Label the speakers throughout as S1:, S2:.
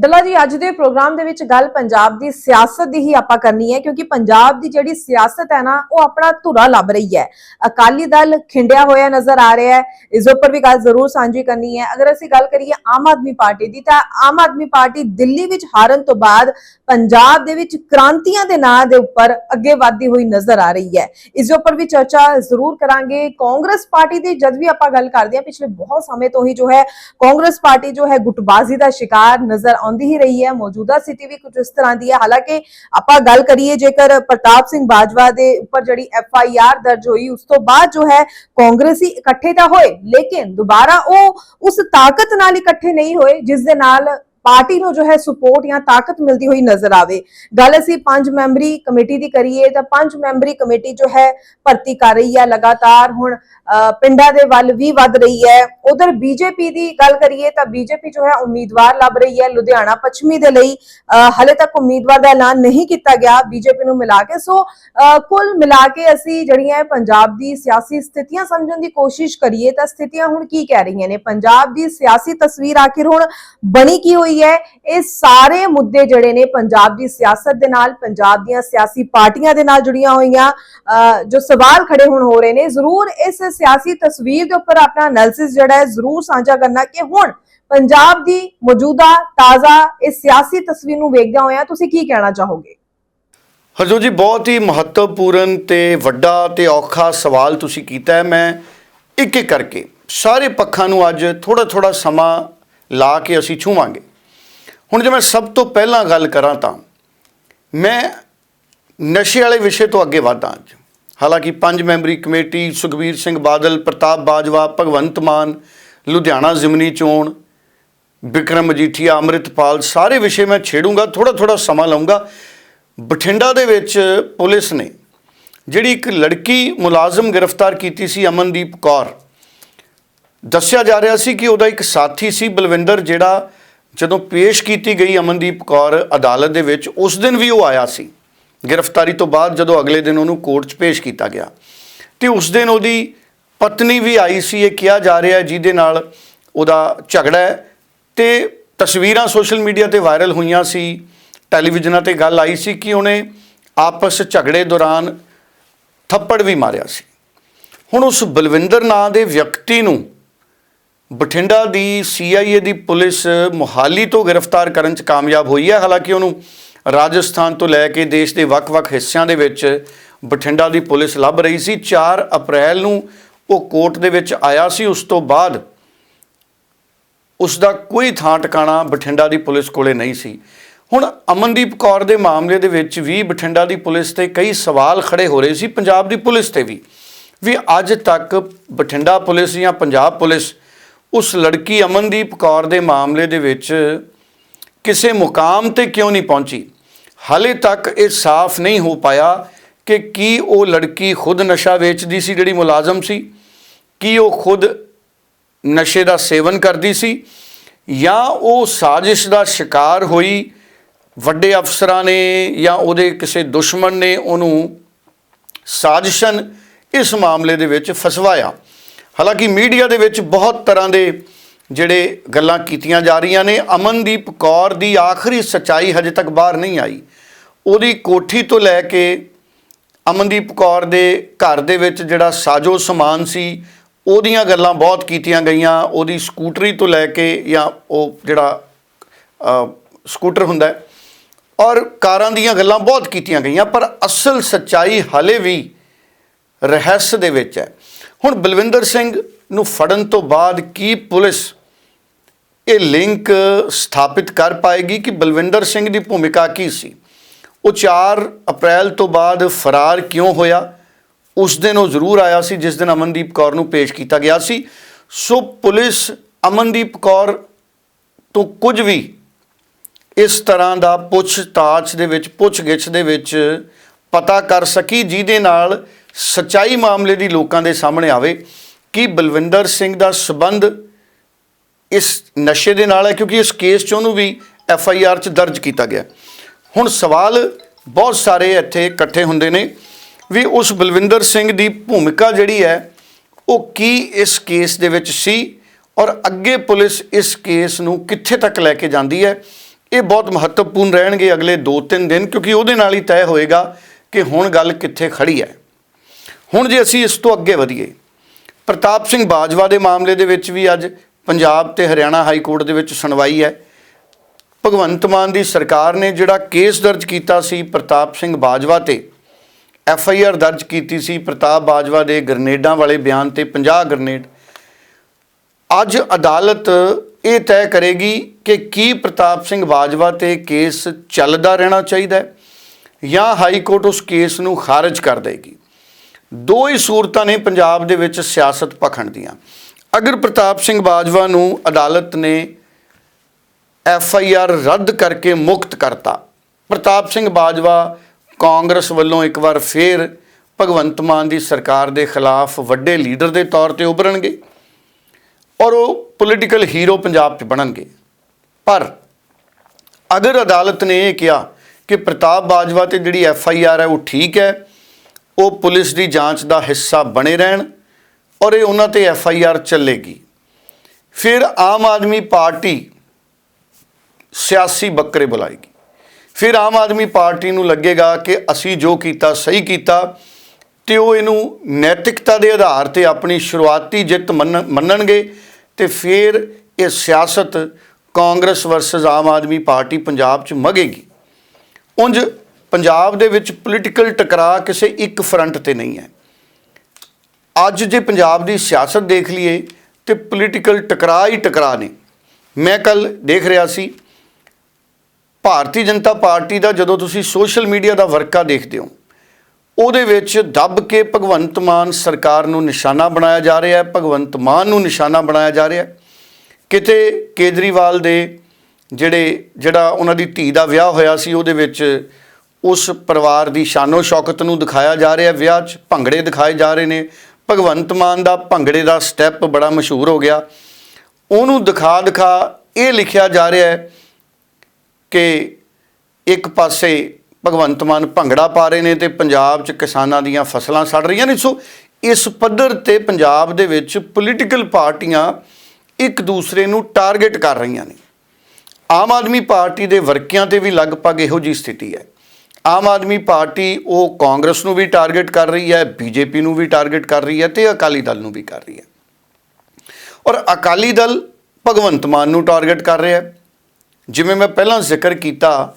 S1: ਡੱਲਾ ਜੀ, ਅੱਜ ਦੇ ਪ੍ਰੋਗਰਾਮ ਦੇ ਵਿੱਚ ਗੱਲ ਪੰਜਾਬ ਦੀ ਸਿਆਸਤ ਦੀ ਹੀ ਆਪਾਂ ਕਰਨੀ ਹੈ, ਕਿਉਂਕਿ ਪੰਜਾਬ ਦੀ ਜਿਹੜੀ ਸਿਆਸਤ ਹੈ ਨਾ, ਉਹ ਆਪਣਾ ਧੁਰਾ ਲੱਭ ਰਹੀ ਹੈ। ਅਕਾਲੀ ਦਲ ਖਿੰਡਿਆ ਹੋਇਆ ਨਜ਼ਰ ਆ ਰਿਹਾ ਹੈ। ਇਸ ਦੇ ਉੱਪਰ ਵੀ ਗੱਲ ਜ਼ਰੂਰ ਸਾਂਝੀ ਕਰਨੀ ਹੈ। ਅਗਰ ਅਸੀਂ ਗੱਲ ਕਰੀਏ ਆਮ ਆਦਮੀ ਪਾਰਟੀ ਦੀ, ਤਾਂ ਆਮ ਆਦਮੀ ਪਾਰਟੀ ਦਿੱਲੀ ਵਿੱਚ ਹਾਰਨ ਤੋਂ ਬਾਅਦ ਪੰਜਾਬ ਦੇ ਵਿੱਚ ਕ੍ਰਾਂਤੀਆਂ ਦੇ ਨਾਂ ਦੇ ਉੱਪਰ ਅੱਗੇ ਵਧਦੀ ਹੋਈ ਨਜ਼ਰ ਆ ਰਹੀ ਹੈ। ਇਸ ਉੱਪਰ ਵੀ ਚਰਚਾ ਜ਼ਰੂਰ ਕਰਾਂਗੇ। ਕਾਂਗਰਸ ਪਾਰਟੀ ਦੀ, ਜਦ ਵੀ ਆਪਾਂ ਗੱਲ ਕਰਦੇ ਹਾਂ, ਪਿਛਲੇ ਬਹੁਤ ਸਮੇਂ ਤੋਂ ਹੀ ਜੋ ਹੈ, ਕਾਂਗਰਸ ਪਾਰਟੀ ਜੋ ਹੈ ਗੁੱਟਬਾਜ਼ੀ ਦਾ ਸ਼ਿਕਾਰ ਨਜ਼ਰ ਆਉਂਦੀ ਹੀ ਰਹੀ ਹੈ, ਮੌਜੂਦਾ ਸਥਿਤੀ ਵੀ ਕੁਝ ਇਸ ਤਰ੍ਹਾਂ ਦੀ ਹੈ। ਹਾਲਾਂਕਿ ਆਪਾਂ ਗੱਲ ਕਰੀਏ ਜੇਕਰ ਪ੍ਰਤਾਪ ਸਿੰਘ ਬਾਜਵਾ ਦੇ ਉੱਪਰ ਜਿਹੜੀ ਐਫ ਆਈ ਆਰ ਦਰਜ ਹੋਈ, ਉਸ ਤੋਂ ਬਾਅਦ ਜੋ ਹੈ ਕਾਂਗਰਸੀ ਇਕੱਠੇ ਤਾਂ ਹੋਏ, ਲੇਕਿਨ ਦੁਬਾਰਾ ਉਹ ਉਸ ਤਾਕਤ ਨਾਲ ਇਕੱਠੇ ਨਹੀਂ ਹੋਏ, ਜਿਸ ਦੇ ਨਾਲ ਪਾਰਟੀ ਨੂੰ ਜੋ ਹੈ ਸਪੋਰਟ ਜਾਂ ਤਾਕਤ ਮਿਲਦੀ ਹੋਈ ਨਜ਼ਰ ਆਵੇ। ਗੱਲ ਅਸੀਂ ਪੰਜ ਮੈਂਬਰੀ ਕਮੇਟੀ ਦੀ ਕਰੀਏ ਤਾਂ ਪੰਜ ਮੈਂਬਰੀ ਕਮੇਟੀ ਜੋ ਹੈ ਭਰਤੀ ਕਰ ਰਹੀ ਹੈ ਲਗਾਤਾਰ। ਹੁਣ ਪਿੰਡਾਂ ਦੇ ਵੱਲ ਵੀ ਵੱਧ ਰਹੀ ਹੈ। ਉਧਰ ਬੀਜੇਪੀ ਦੀ ਗੱਲ ਕਰੀਏ ਤਾਂ ਬੀਜੇਪੀ ਜੋ ਹੈ ਉਮੀਦਵਾਰ ਲੱਭ ਰਹੀ ਹੈ ਲੁਧਿਆਣਾ ਪੱਛਮੀ ਦੇ ਲਈ। ਅਹ, ਹਲੇ ਤੱਕ ਉਮੀਦਵਾਰ ਦਾ ਐਲਾਨ ਨਹੀਂ ਕੀਤਾ ਗਿਆ ਬੀਜੇਪੀ ਨੂੰ ਮਿਲਾ ਕੇ। ਸੋ ਅਹ, ਕੁੱਲ ਮਿਲਾ ਕੇ ਅਸੀਂ ਜਿਹੜੀਆਂ ਪੰਜਾਬ ਦੀ ਸਿਆਸੀ ਸਥਿਤੀਆਂ ਸਮਝਣ ਦੀ ਕੋਸ਼ਿਸ਼ ਕਰੀਏ ਤਾਂ ਸਥਿਤੀਆਂ ਹੁਣ ਕੀ ਕਹਿ ਰਹੀਆਂ ਨੇ? ਪੰਜਾਬ ਦੀ ਸਿਆਸੀ ਤਸਵੀਰ ਆਖਿਰ ਹੁਣ ਬਣੀ ਕੀ ਹੋਈ ਹੈ। ਇਹ ਸਾਰੇ ਮੁੱਦੇ ਜਿਹੜੇ ਨੇ ਪੰਜਾਬ ਦੀ ਸਿਆਸਤ ਦੇ ਨਾਲ ਪੰਜਾਬ ਦੀਆਂ ਸਿਆਸੀ ਪਾਰਟੀਆਂ ਦੇ ਨਾਲ ਜੁੜੀਆਂ ਹੋਈਆਂ ਅਹ, ਜੋ ਸਵਾਲ ਖੜੇ ਹੁਣ ਹੋ ਰਹੇ ਨੇ। ਜ਼ਰੂਰ ਇਸ ਸਿਆਸੀ ਤਸਵੀਰ ਦੇ ਉੱਪਰ ਆਪਣਾ ਐਨਾਲਿਸਿਸ ਜਿਹੜਾ ਹੈ ਜ਼ਰੂਰ ਸਾਂਝਾ ਕਰਨਾ ਕਿ ਹੁਣ ਪੰਜਾਬ ਦੀ ਮੌਜੂਦਾ ਤਾਜ਼ਾ ਇਸ ਸਿਆਸੀ ਤਸਵੀਰ ਨੂੰ ਵੇਖਦਿਆਂ ਹੋਇਆਂ ਤੁਸੀਂ ਕੀ ਕਹਿਣਾ ਚਾਹੋਗੇ?
S2: ਹਰਜੋਤ ਜੀ ਬਹੁਤ ਹੀ ਮਹੱਤਵਪੂਰਨ ਤੇ ਵੱਡਾ ਤੇ ਔਖਾ ਸਵਾਲ ਤੁਸੀਂ ਕੀਤਾ ਹੈ। ਮੈਂ ਇੱਕ ਇੱਕ ਕਰਕੇ ਸਾਰੇ ਪੱਖਾਂ ਨੂੰ ਅੱਜ ਥੋੜਾ ਥੋੜਾ ਸਮਾਂ ਲਾ ਕੇ ਅਸੀਂ ਛੂਵਾਂਗੇ। ਹੁਣ ਜੇ ਮੈਂ ਸਭ ਤੋਂ ਪਹਿਲਾਂ ਗੱਲ ਕਰਾਂ ਤਾਂ ਮੈਂ ਨਸ਼ੇ ਵਾਲੇ ਵਿਸ਼ੇ ਤੋਂ ਅੱਗੇ ਵਧਾਂ ਅੱਜ। ਹਾਲਾਂਕਿ ਪੰਜ ਮੈਂਬਰੀ ਕਮੇਟੀ ਸੁਖਬੀਰ ਸਿੰਘ ਬਾਦਲ, ਪ੍ਰਤਾਪ ਬਾਜਵਾ, ਭਗਵੰਤ ਮਾਨ, ਲੁਧਿਆਣਾ ਜ਼ਿਮਨੀ ਚੋਣ ਵਿਕਰਮ ਮਜੀਠੀਆ, ਅੰਮ੍ਰਿਤਪਾਲ, ਸਾਰੇ ਵਿਸ਼ੇ ਮੈਂ ਛੇੜੂੰਗਾ ਥੋੜਾ ਥੋੜਾ ਸਮਾਂ ਲਵਾਂਗਾ ਬਠਿੰਡਾ ਦੇ ਵਿੱਚ ਪੁਲਿਸ ਨੇ ਜਿਹੜੀ ਇੱਕ ਲੜਕੀ ਮੁਲਾਜ਼ਮ ਗ੍ਰਿਫਤਾਰ ਕੀਤੀ ਸੀ ਅਮਨਦੀਪ ਕੌਰ, ਦੱਸਿਆ ਜਾ ਰਿਹਾ ਸੀ ਕਿ ਉਹਦਾ ਇੱਕ ਸਾਥੀ ਸੀ ਬਲਵਿੰਦਰ, ਜਿਹੜਾ ਜਦੋਂ ਪੇਸ਼ ਕੀਤੀ ਗਈ ਅਮਨਦੀਪ ਕੌਰ ਅਦਾਲਤ ਦੇ ਵਿੱਚ, ਉਸ ਦਿਨ ਵੀ ਉਹ ਆਇਆ ਸੀ। ਗ੍ਰਿਫਤਾਰੀ ਤੋਂ ਬਾਅਦ ਜਦੋਂ ਅਗਲੇ ਦਿਨ ਉਹਨੂੰ ਕੋਰਟ 'ਚ ਪੇਸ਼ ਕੀਤਾ ਗਿਆ। ਤੇ ਉਸ ਦਿਨ ਉਹਦੀ ਪਤਨੀ ਵੀ ਆਈ ਸੀ, ਇਹ ਕਿਹਾ ਜਾ ਰਿਹਾ ਜਿਹਦੇ ਨਾਲ ਉਹਦਾ ਝਗੜਾ ਹੈ। ਤੇ ਤਸਵੀਰਾਂ ਸੋਸ਼ਲ ਮੀਡੀਆ ਤੇ ਵਾਇਰਲ ਹੋਈਆਂ ਸੀ, ਟੈਲੀਵਿਜ਼ਨਾਂ ਤੇ ਗੱਲ ਆਈ ਸੀ ਕਿ ਉਹਨੇ ਆਪਸ ਝਗੜੇ ਦੌਰਾਨ ਥੱਪੜ ਵੀ ਮਾਰਿਆ ਸੀ। ਹੁਣ ਉਸ ਬਲਵਿੰਦਰ ਨਾਂ ਦੇ ਵਿਅਕਤੀ ਨੂੰ ਬਠਿੰਡਾ ਦੀ ਸੀਆਈਏ ਦੀ ਪੁਲਿਸ ਮੁਹਾਲੀ ਤੋਂ ਗ੍ਰਿਫਤਾਰ ਕਰਨ 'ਚ ਕਾਮਯਾਬ ਹੋਈ ਹੈ। ਹਾਲਾਂਕਿ ਉਹਨੂੰ ਰਾਜਸਥਾਨ ਤੋਂ ਲੈ ਕੇ ਦੇਸ਼ ਦੇ ਵੱਖ-ਵੱਖ ਹਿੱਸਿਆਂ ਦੇ ਵਿੱਚ ਬਠਿੰਡਾ ਦੀ ਪੁਲਿਸ ਲੱਭ ਰਹੀ ਸੀ। 4 ਅਪ੍ਰੈਲ ਨੂੰ ਉਹ ਕੋਰਟ ਦੇ ਵਿੱਚ ਆਇਆ ਸੀ। ਉਸ ਤੋਂ ਬਾਅਦ ਉਸ ਦਾ ਕੋਈ ਥਾਂ ਟਿਕਾਣਾ ਬਠਿੰਡਾ ਦੀ ਪੁਲਿਸ ਕੋਲੇ ਨਹੀਂ ਸੀ। ਹੁਣ ਅਮਨਦੀਪ ਕੌਰ ਦੇ ਮਾਮਲੇ ਦੇ ਵਿੱਚ ਵੀ ਬਠਿੰਡਾ ਦੀ ਪੁਲਿਸ ਤੇ ਕਈ ਸਵਾਲ ਖੜੇ ਹੋ ਰਹੇ ਸੀ। ਪੰਜਾਬ ਦੀ ਪੁਲਿਸ ਤੇ ਵੀ। ਵੀ ਅੱਜ ਤੱਕ ਬਠਿੰਡਾ ਪੁਲਿਸ ਜਾਂ ਪੰਜਾਬ ਪੁਲਿਸ ਉਸ ਲੜਕੀ ਅਮਨਦੀਪ ਕੌਰ ਦੇ ਮਾਮਲੇ ਦੇ ਵਿੱਚ ਕਿਸੇ ਮੁਕਾਮ ਤੇ ਕਿਉਂ ਨਹੀਂ ਪਹੁੰਚੀ? ਹਾਲੇ ਤੱਕ ਇਹ ਸਾਫ਼ ਨਹੀਂ ਹੋ ਪਾਇਆ ਕਿ ਕੀ ਉਹ ਲੜਕੀ ਖੁਦ ਨਸ਼ਾ ਵੇਚਦੀ ਸੀ ਜਿਹੜੀ ਮੁਲਾਜ਼ਮ ਸੀ? ਕੀ ਉਹ ਖੁਦ ਨਸ਼ੇ ਦਾ ਸੇਵਨ ਕਰਦੀ ਸੀ? ਜਾਂ ਉਹ ਸਾਜ਼ਿਸ਼ ਦਾ ਸ਼ਿਕਾਰ ਹੋਈ, ਵੱਡੇ ਅਫਸਰਾਂ ਨੇ ਜਾਂ ਉਹਦੇ ਕਿਸੇ ਦੁਸ਼ਮਣ ਨੇ ਉਹਨੂੰ ਸਾਜ਼ਿਸ਼ਨ ਇਸ ਮਾਮਲੇ ਦੇ ਵਿੱਚ ਫਸਵਾਇਆ? ਹਾਲਾਂਕਿ ਮੀਡੀਆ ਦੇ ਵਿੱਚ ਬਹੁਤ ਤਰ੍ਹਾਂ ਦੇ ਜਿਹੜੇ ਗੱਲਾਂ ਕੀਤੀਆਂ ਜਾ ਰਹੀਆਂ ਨੇ, ਅਮਨਦੀਪ ਕੌਰ ਦੀ ਆਖਰੀ ਸਚਾਈ ਹਜੇ ਤੱਕ ਬਾਹਰ ਨਹੀਂ ਆਈ। ਉਹਦੀ ਕੋਠੀ ਤੋਂ ਲੈ ਕੇ ਅਮਨਦੀਪ ਕੌਰ ਦੇ ਘਰ ਦੇ ਵਿੱਚ ਜਿਹੜਾ ਸਾਜੋ ਸਮਾਨ ਸੀ, ਉਹਦੀਆਂ ਗੱਲਾਂ ਬਹੁਤ ਕੀਤੀਆਂ ਗਈਆਂ। ਉਹਦੀ ਸਕੂਟਰੀ ਤੋਂ ਲੈ ਕੇ ਜਾਂ ਉਹ ਜਿਹੜਾ ਸਕੂਟਰ ਹੁੰਦਾ ਔਰ ਕਾਰਾਂ ਦੀਆਂ ਗੱਲਾਂ ਬਹੁਤ ਕੀਤੀਆਂ ਗਈਆਂ, ਪਰ ਅਸਲ ਸੱਚਾਈ ਹਲੇ ਵੀ ਰਹੱਸ ਦੇ ਵਿੱਚ ਹੈ। ਹੁਣ ਬਲਵਿੰਦਰ ਸਿੰਘ ਨੂੰ ਫੜਨ ਤੋਂ ਬਾਅਦ ਕੀ ਪੁਲਿਸ ਇਹ ਲਿੰਕ ਸਥਾਪਿਤ ਕਰ ਪਾਏਗੀ ਕਿ ਬਲਵਿੰਦਰ ਸਿੰਘ ਦੀ ਭੂਮਿਕਾ ਕੀ ਸੀ? ਉਹ 4 ਅਪ੍ਰੈਲ ਤੋਂ ਬਾਅਦ ਫਰਾਰ ਕਿਉਂ ਹੋਇਆ? ਉਸ ਦਿਨ ਉਹ ਜ਼ਰੂਰ ਆਇਆ ਸੀ, ਜਿਸ ਦਿਨ ਅਮਨਦੀਪ ਕੌਰ ਨੂੰ ਪੇਸ਼ ਕੀਤਾ ਗਿਆ ਸੀ। ਸੋ ਪੁਲਿਸ ਅਮਨਦੀਪ ਕੌਰ ਤੋਂ ਕੁਝ ਵੀ ਇਸ ਤਰ੍ਹਾਂ ਦਾ ਪੁੱਛਤਾਛ ਦੇ ਵਿੱਚ, ਪੁੱਛਗਿੱਛ ਦੇ ਵਿੱਚ ਪਤਾ ਕਰ ਸਕੀ, ਜਿਹਦੇ ਨਾਲ ਸਚਾਈ ਮਾਮਲੇ ਦੀ ਲੋਕਾਂ ਦੇ ਸਾਹਮਣੇ ਆਵੇ, ਕਿ ਬਲਵਿੰਦਰ ਸਿੰਘ ਦਾ ਸਬੰਧ ਇਸ ਨਸ਼ੇ ਦੇ ਨਾਲ ਹੈ? ਕਿਉਂਕਿ ਇਸ ਕੇਸ 'ਚ ਉਹਨੂੰ ਵੀ ਐਫ ਆਈ ਆਰ 'ਚ ਦਰਜ ਕੀਤਾ ਗਿਆ। ਹੁਣ ਸਵਾਲ ਬਹੁਤ ਸਾਰੇ ਇੱਥੇ ਇਕੱਠੇ ਹੁੰਦੇ ਨੇ ਵੀ ਉਸ ਬਲਵਿੰਦਰ ਸਿੰਘ ਦੀ ਭੂਮਿਕਾ ਜਿਹੜੀ ਹੈ, ਉਹ ਕੀ ਇਸ ਕੇਸ ਦੇ ਵਿੱਚ ਸੀ ਔਰ ਅੱਗੇ ਪੁਲਿਸ ਇਸ ਕੇਸ ਨੂੰ ਕਿੱਥੇ ਤੱਕ ਲੈ ਕੇ ਜਾਂਦੀ ਹੈ? ਇਹ ਬਹੁਤ ਮਹੱਤਵਪੂਰਨ ਰਹਿਣਗੇ ਅਗਲੇ 2-3 ਦਿਨ ਕਿਉਂਕਿ ਉਹਦੇ ਨਾਲ ਹੀ ਤੈਅ ਹੋਏਗਾ ਕਿ ਹੁਣ ਗੱਲ ਕਿੱਥੇ ਖੜੀ ਹੈ। ਹੁਣ ਜੇ ਅਸੀਂ ਇਸ ਤੋਂ ਅੱਗੇ ਵਧੀਏ, ਪ੍ਰਤਾਪ ਸਿੰਘ ਬਾਜਵਾ ਦੇ ਮਾਮਲੇ ਦੇ ਵਿੱਚ ਵੀ ਅੱਜ ਪੰਜਾਬ ਤੇ ਹਰਿਆਣਾ ਹਾਈ ਕੋਰਟ ਦੇ ਵਿੱਚ ਸੁਣਵਾਈ ਹੈ। ਭਗਵੰਤ ਮਾਨ ਦੀ ਸਰਕਾਰ ਨੇ ਜਿਹੜਾ ਕੇਸ ਦਰਜ ਕੀਤਾ ਸੀ ਪ੍ਰਤਾਪ ਸਿੰਘ ਬਾਜਵਾ ਤੇ, ਐਫ ਆਈ ਆਰ ਦਰਜ ਕੀਤੀ ਸੀ ਪ੍ਰਤਾਪ ਬਾਜਵਾ ਦੇ ਗ੍ਰਨੇਡਾਂ ਵਾਲੇ ਬਿਆਨ ਤੇ 50 ਗ੍ਰਨੇਡ। ਅੱਜ ਅਦਾਲਤ ਇਹ ਤੈਅ ਕਰੇਗੀ ਕਿ ਕੀ ਪ੍ਰਤਾਪ ਸਿੰਘ ਬਾਜਵਾ ਤੇ ਕੇਸ ਚੱਲਦਾ ਰਹਿਣਾ ਚਾਹੀਦਾ ਹੈ ਜਾਂ ਹਾਈ ਕੋਰਟ ਉਸ ਕੇਸ ਨੂੰ ਖਾਰਜ ਕਰ ਦੇਗੀ। ਦੋ ਹੀ ਸੂਰਤਾਂ ਨੇ ਪੰਜਾਬ ਦੇ ਵਿੱਚ ਸਿਆਸਤ ਪਖੰਡ ਦੀਆਂ। ਅਗਰ ਪ੍ਰਤਾਪ ਸਿੰਘ ਬਾਜਵਾ ਨੂੰ ਅਦਾਲਤ ਨੇ ਐਫ ਆਈ ਆਰ ਰੱਦ ਕਰਕੇ ਮੁਕਤ ਕਰਤਾ, ਪ੍ਰਤਾਪ ਸਿੰਘ ਬਾਜਵਾ ਕਾਂਗਰਸ ਵੱਲੋਂ ਇੱਕ ਵਾਰ ਫੇਰ ਭਗਵੰਤ ਮਾਨ ਦੀ ਸਰਕਾਰ ਦੇ ਖਿਲਾਫ ਵੱਡੇ ਲੀਡਰ ਦੇ ਤੌਰ ਤੇ ਉਭਰਨਗੇ ਔਰ ਉਹ ਪੋਲੀਟੀਕਲ ਹੀਰੋ ਪੰਜਾਬ 'ਚ ਬਣਨਗੇ। ਪਰ ਅਗਰ ਅਦਾਲਤ ਨੇ ਇਹ ਕਿਹਾ ਕਿ ਪ੍ਰਤਾਪ ਬਾਜਵਾ ਤੇ ਜਿਹੜੀ ਐਫ ਆਈ ਆਰ ਹੈ ਉਹ ਠੀਕ ਹੈ ਉਹ ਪੁਲਿਸ ਦੀ ਜਾਂਚ ਦਾ ਹਿੱਸਾ ਬਣੇ ਰਹਿਣ ਔਰ ਇਹ ਉਹਨਾਂ ਤੇ ਐਫ ਆਈ ਆਰ ਚੱਲੇਗੀ। ਫਿਰ ਆਮ ਆਦਮੀ ਪਾਰਟੀ ਸਿਆਸੀ ਬੱਕਰੇ ਬੁਲਾਏਗੀ। ਫਿਰ ਆਮ ਆਦਮੀ ਪਾਰਟੀ ਨੂੰ ਲੱਗੇਗਾ ਕਿ ਅਸੀਂ ਜੋ ਕੀਤਾ, ਸਹੀ ਕੀਤਾ, ਤੇ ਉਹ ਇਹਨੂੰ ਨੈਤਿਕਤਾ ਦੇ ਆਧਾਰ ਤੇ ਆਪਣੀ ਸ਼ੁਰੂਆਤੀ ਜਿੱਤ ਮੰਨ- ਮੰਨਣਗੇ ਤੇ ਫਿਰ ਇਹ ਸਿਆਸਤ ਕਾਂਗਰਸ ਵਰਸਸ ਆਮ ਆਦਮੀ ਪਾਰਟੀ ਪੰਜਾਬ 'ਚ ਮਗੇਗੀ। ਉਂਝ ਪੰਜਾਬ ਦੇ ਵਿੱਚ ਪੋਲੀਟੀਕਲ ਟਕਰਾਅ ਕਿਸੇ ਇੱਕ ਫਰੰਟ ਤੇ ਨਹੀਂ ਹੈ। ਅੱਜ ਜੇ ਪੰਜਾਬ ਦੀ ਸਿਆਸਤ ਦੇਖ ਲਈਏ, ਤੇ ਪੋਲੀਟੀਕਲ ਟਕਰਾਅ ਹੀ ਟਕਰਾਅ ਨੇ। ਮੈਂ ਕੱਲ ਦੇਖ ਰਿਹਾ ਸੀ, ਭਾਰਤੀ ਜਨਤਾ ਪਾਰਟੀ ਦਾ ਜਦੋਂ ਤੁਸੀਂ ਸੋਸ਼ਲ ਮੀਡੀਆ ਦਾ ਵਰਕਾ ਦੇਖਦੇ ਹੋ, ਉਹਦੇ ਵਿੱਚ ਦੱਬ ਕੇ ਭਗਵੰਤ ਮਾਨ ਸਰਕਾਰ ਨੂੰ ਨਿਸ਼ਾਨਾ ਬਣਾਇਆ ਜਾ ਰਿਹਾ ਹੈ, ਭਗਵੰਤ ਮਾਨ ਨੂੰ ਨਿਸ਼ਾਨਾ ਬਣਾਇਆ ਜਾ ਰਿਹਾ ਹੈ। ਕਿਤੇ ਕੇਜਰੀਵਾਲ ਦੇ ਜਿਹੜੇ, ਜਿਹੜਾ ਉਹਨਾਂ ਦੀ ਧੀ ਦਾ ਵਿਆਹ ਹੋਇਆ ਸੀ, ਉਹਦੇ ਵਿੱਚ ਉਸ ਪਰਿਵਾਰ ਦੀ ਸ਼ਾਨੋ ਸ਼ੌਕਤ ਨੂੰ ਦਿਖਾਇਆ ਜਾ ਰਿਹਾ। ਵਿਆਹ 'ਚ ਭੰਗੜੇ ਦਿਖਾਏ ਜਾ ਰਹੇ ਨੇ। ਭਗਵੰਤ ਮਾਨ ਦਾ ਭੰਗੜੇ ਦਾ ਸਟੈਪ ਬੜਾ ਮਸ਼ਹੂਰ ਹੋ ਗਿਆ। ਉਹਨੂੰ ਦਿਖਾ ਦਿਖਾ ਇਹ ਲਿਖਿਆ ਜਾ ਰਿਹਾ ਹੈ ਕਿ ਇੱਕ ਪਾਸੇ ਭਗਵੰਤ ਮਾਨ ਭੰਗੜਾ ਪਾ ਰਹੇ ਨੇ ਤੇ ਪੰਜਾਬ 'ਚ ਕਿਸਾਨਾਂ ਦੀਆਂ ਫਸਲਾਂ ਸੜ ਰਹੀਆਂ ਨੇ। ਸੋ ਇਸ ਪੱਧਰ ਤੇ ਪੰਜਾਬ ਦੇ ਵਿੱਚ ਪੋਲੀਟੀਕਲ ਪਾਰਟੀਆਂ ਇੱਕ ਦੂਸਰੇ ਨੂੰ ਟਾਰਗੇਟ ਕਰ ਰਹੀਆਂ ਨੇ। ਆਮ ਆਦਮੀ ਪਾਰਟੀ ਦੇ ਵਰਕਿਆਂ ਤੇ ਵੀ ਲਗਭਗ ਇਹੋ ਜੀ ਸਥਿਤੀ ਹੈ। ਆਮ ਆਦਮੀ ਪਾਰਟੀ ਉਹ ਕਾਂਗਰਸ ਨੂੰ ਵੀ ਟਾਰਗੇਟ ਕਰ ਰਹੀ ਹੈ, ਬੀਜੇਪੀ ਨੂੰ ਵੀ ਟਾਰਗੇਟ ਕਰ ਰਹੀ ਹੈ ਤੇ ਅਕਾਲੀ ਦਲ ਨੂੰ ਵੀ ਕਰ ਰਹੀ ਹੈ। ਔਰ ਅਕਾਲੀ ਦਲ ਭਗਵੰਤ ਮਾਨ ਨੂੰ ਟਾਰਗੇਟ ਕਰ ਰਿਹਾ ਹੈ। ਜਿਵੇਂ ਮੈਂ ਪਹਿਲਾਂ ਜ਼ਿਕਰ ਕੀਤਾ,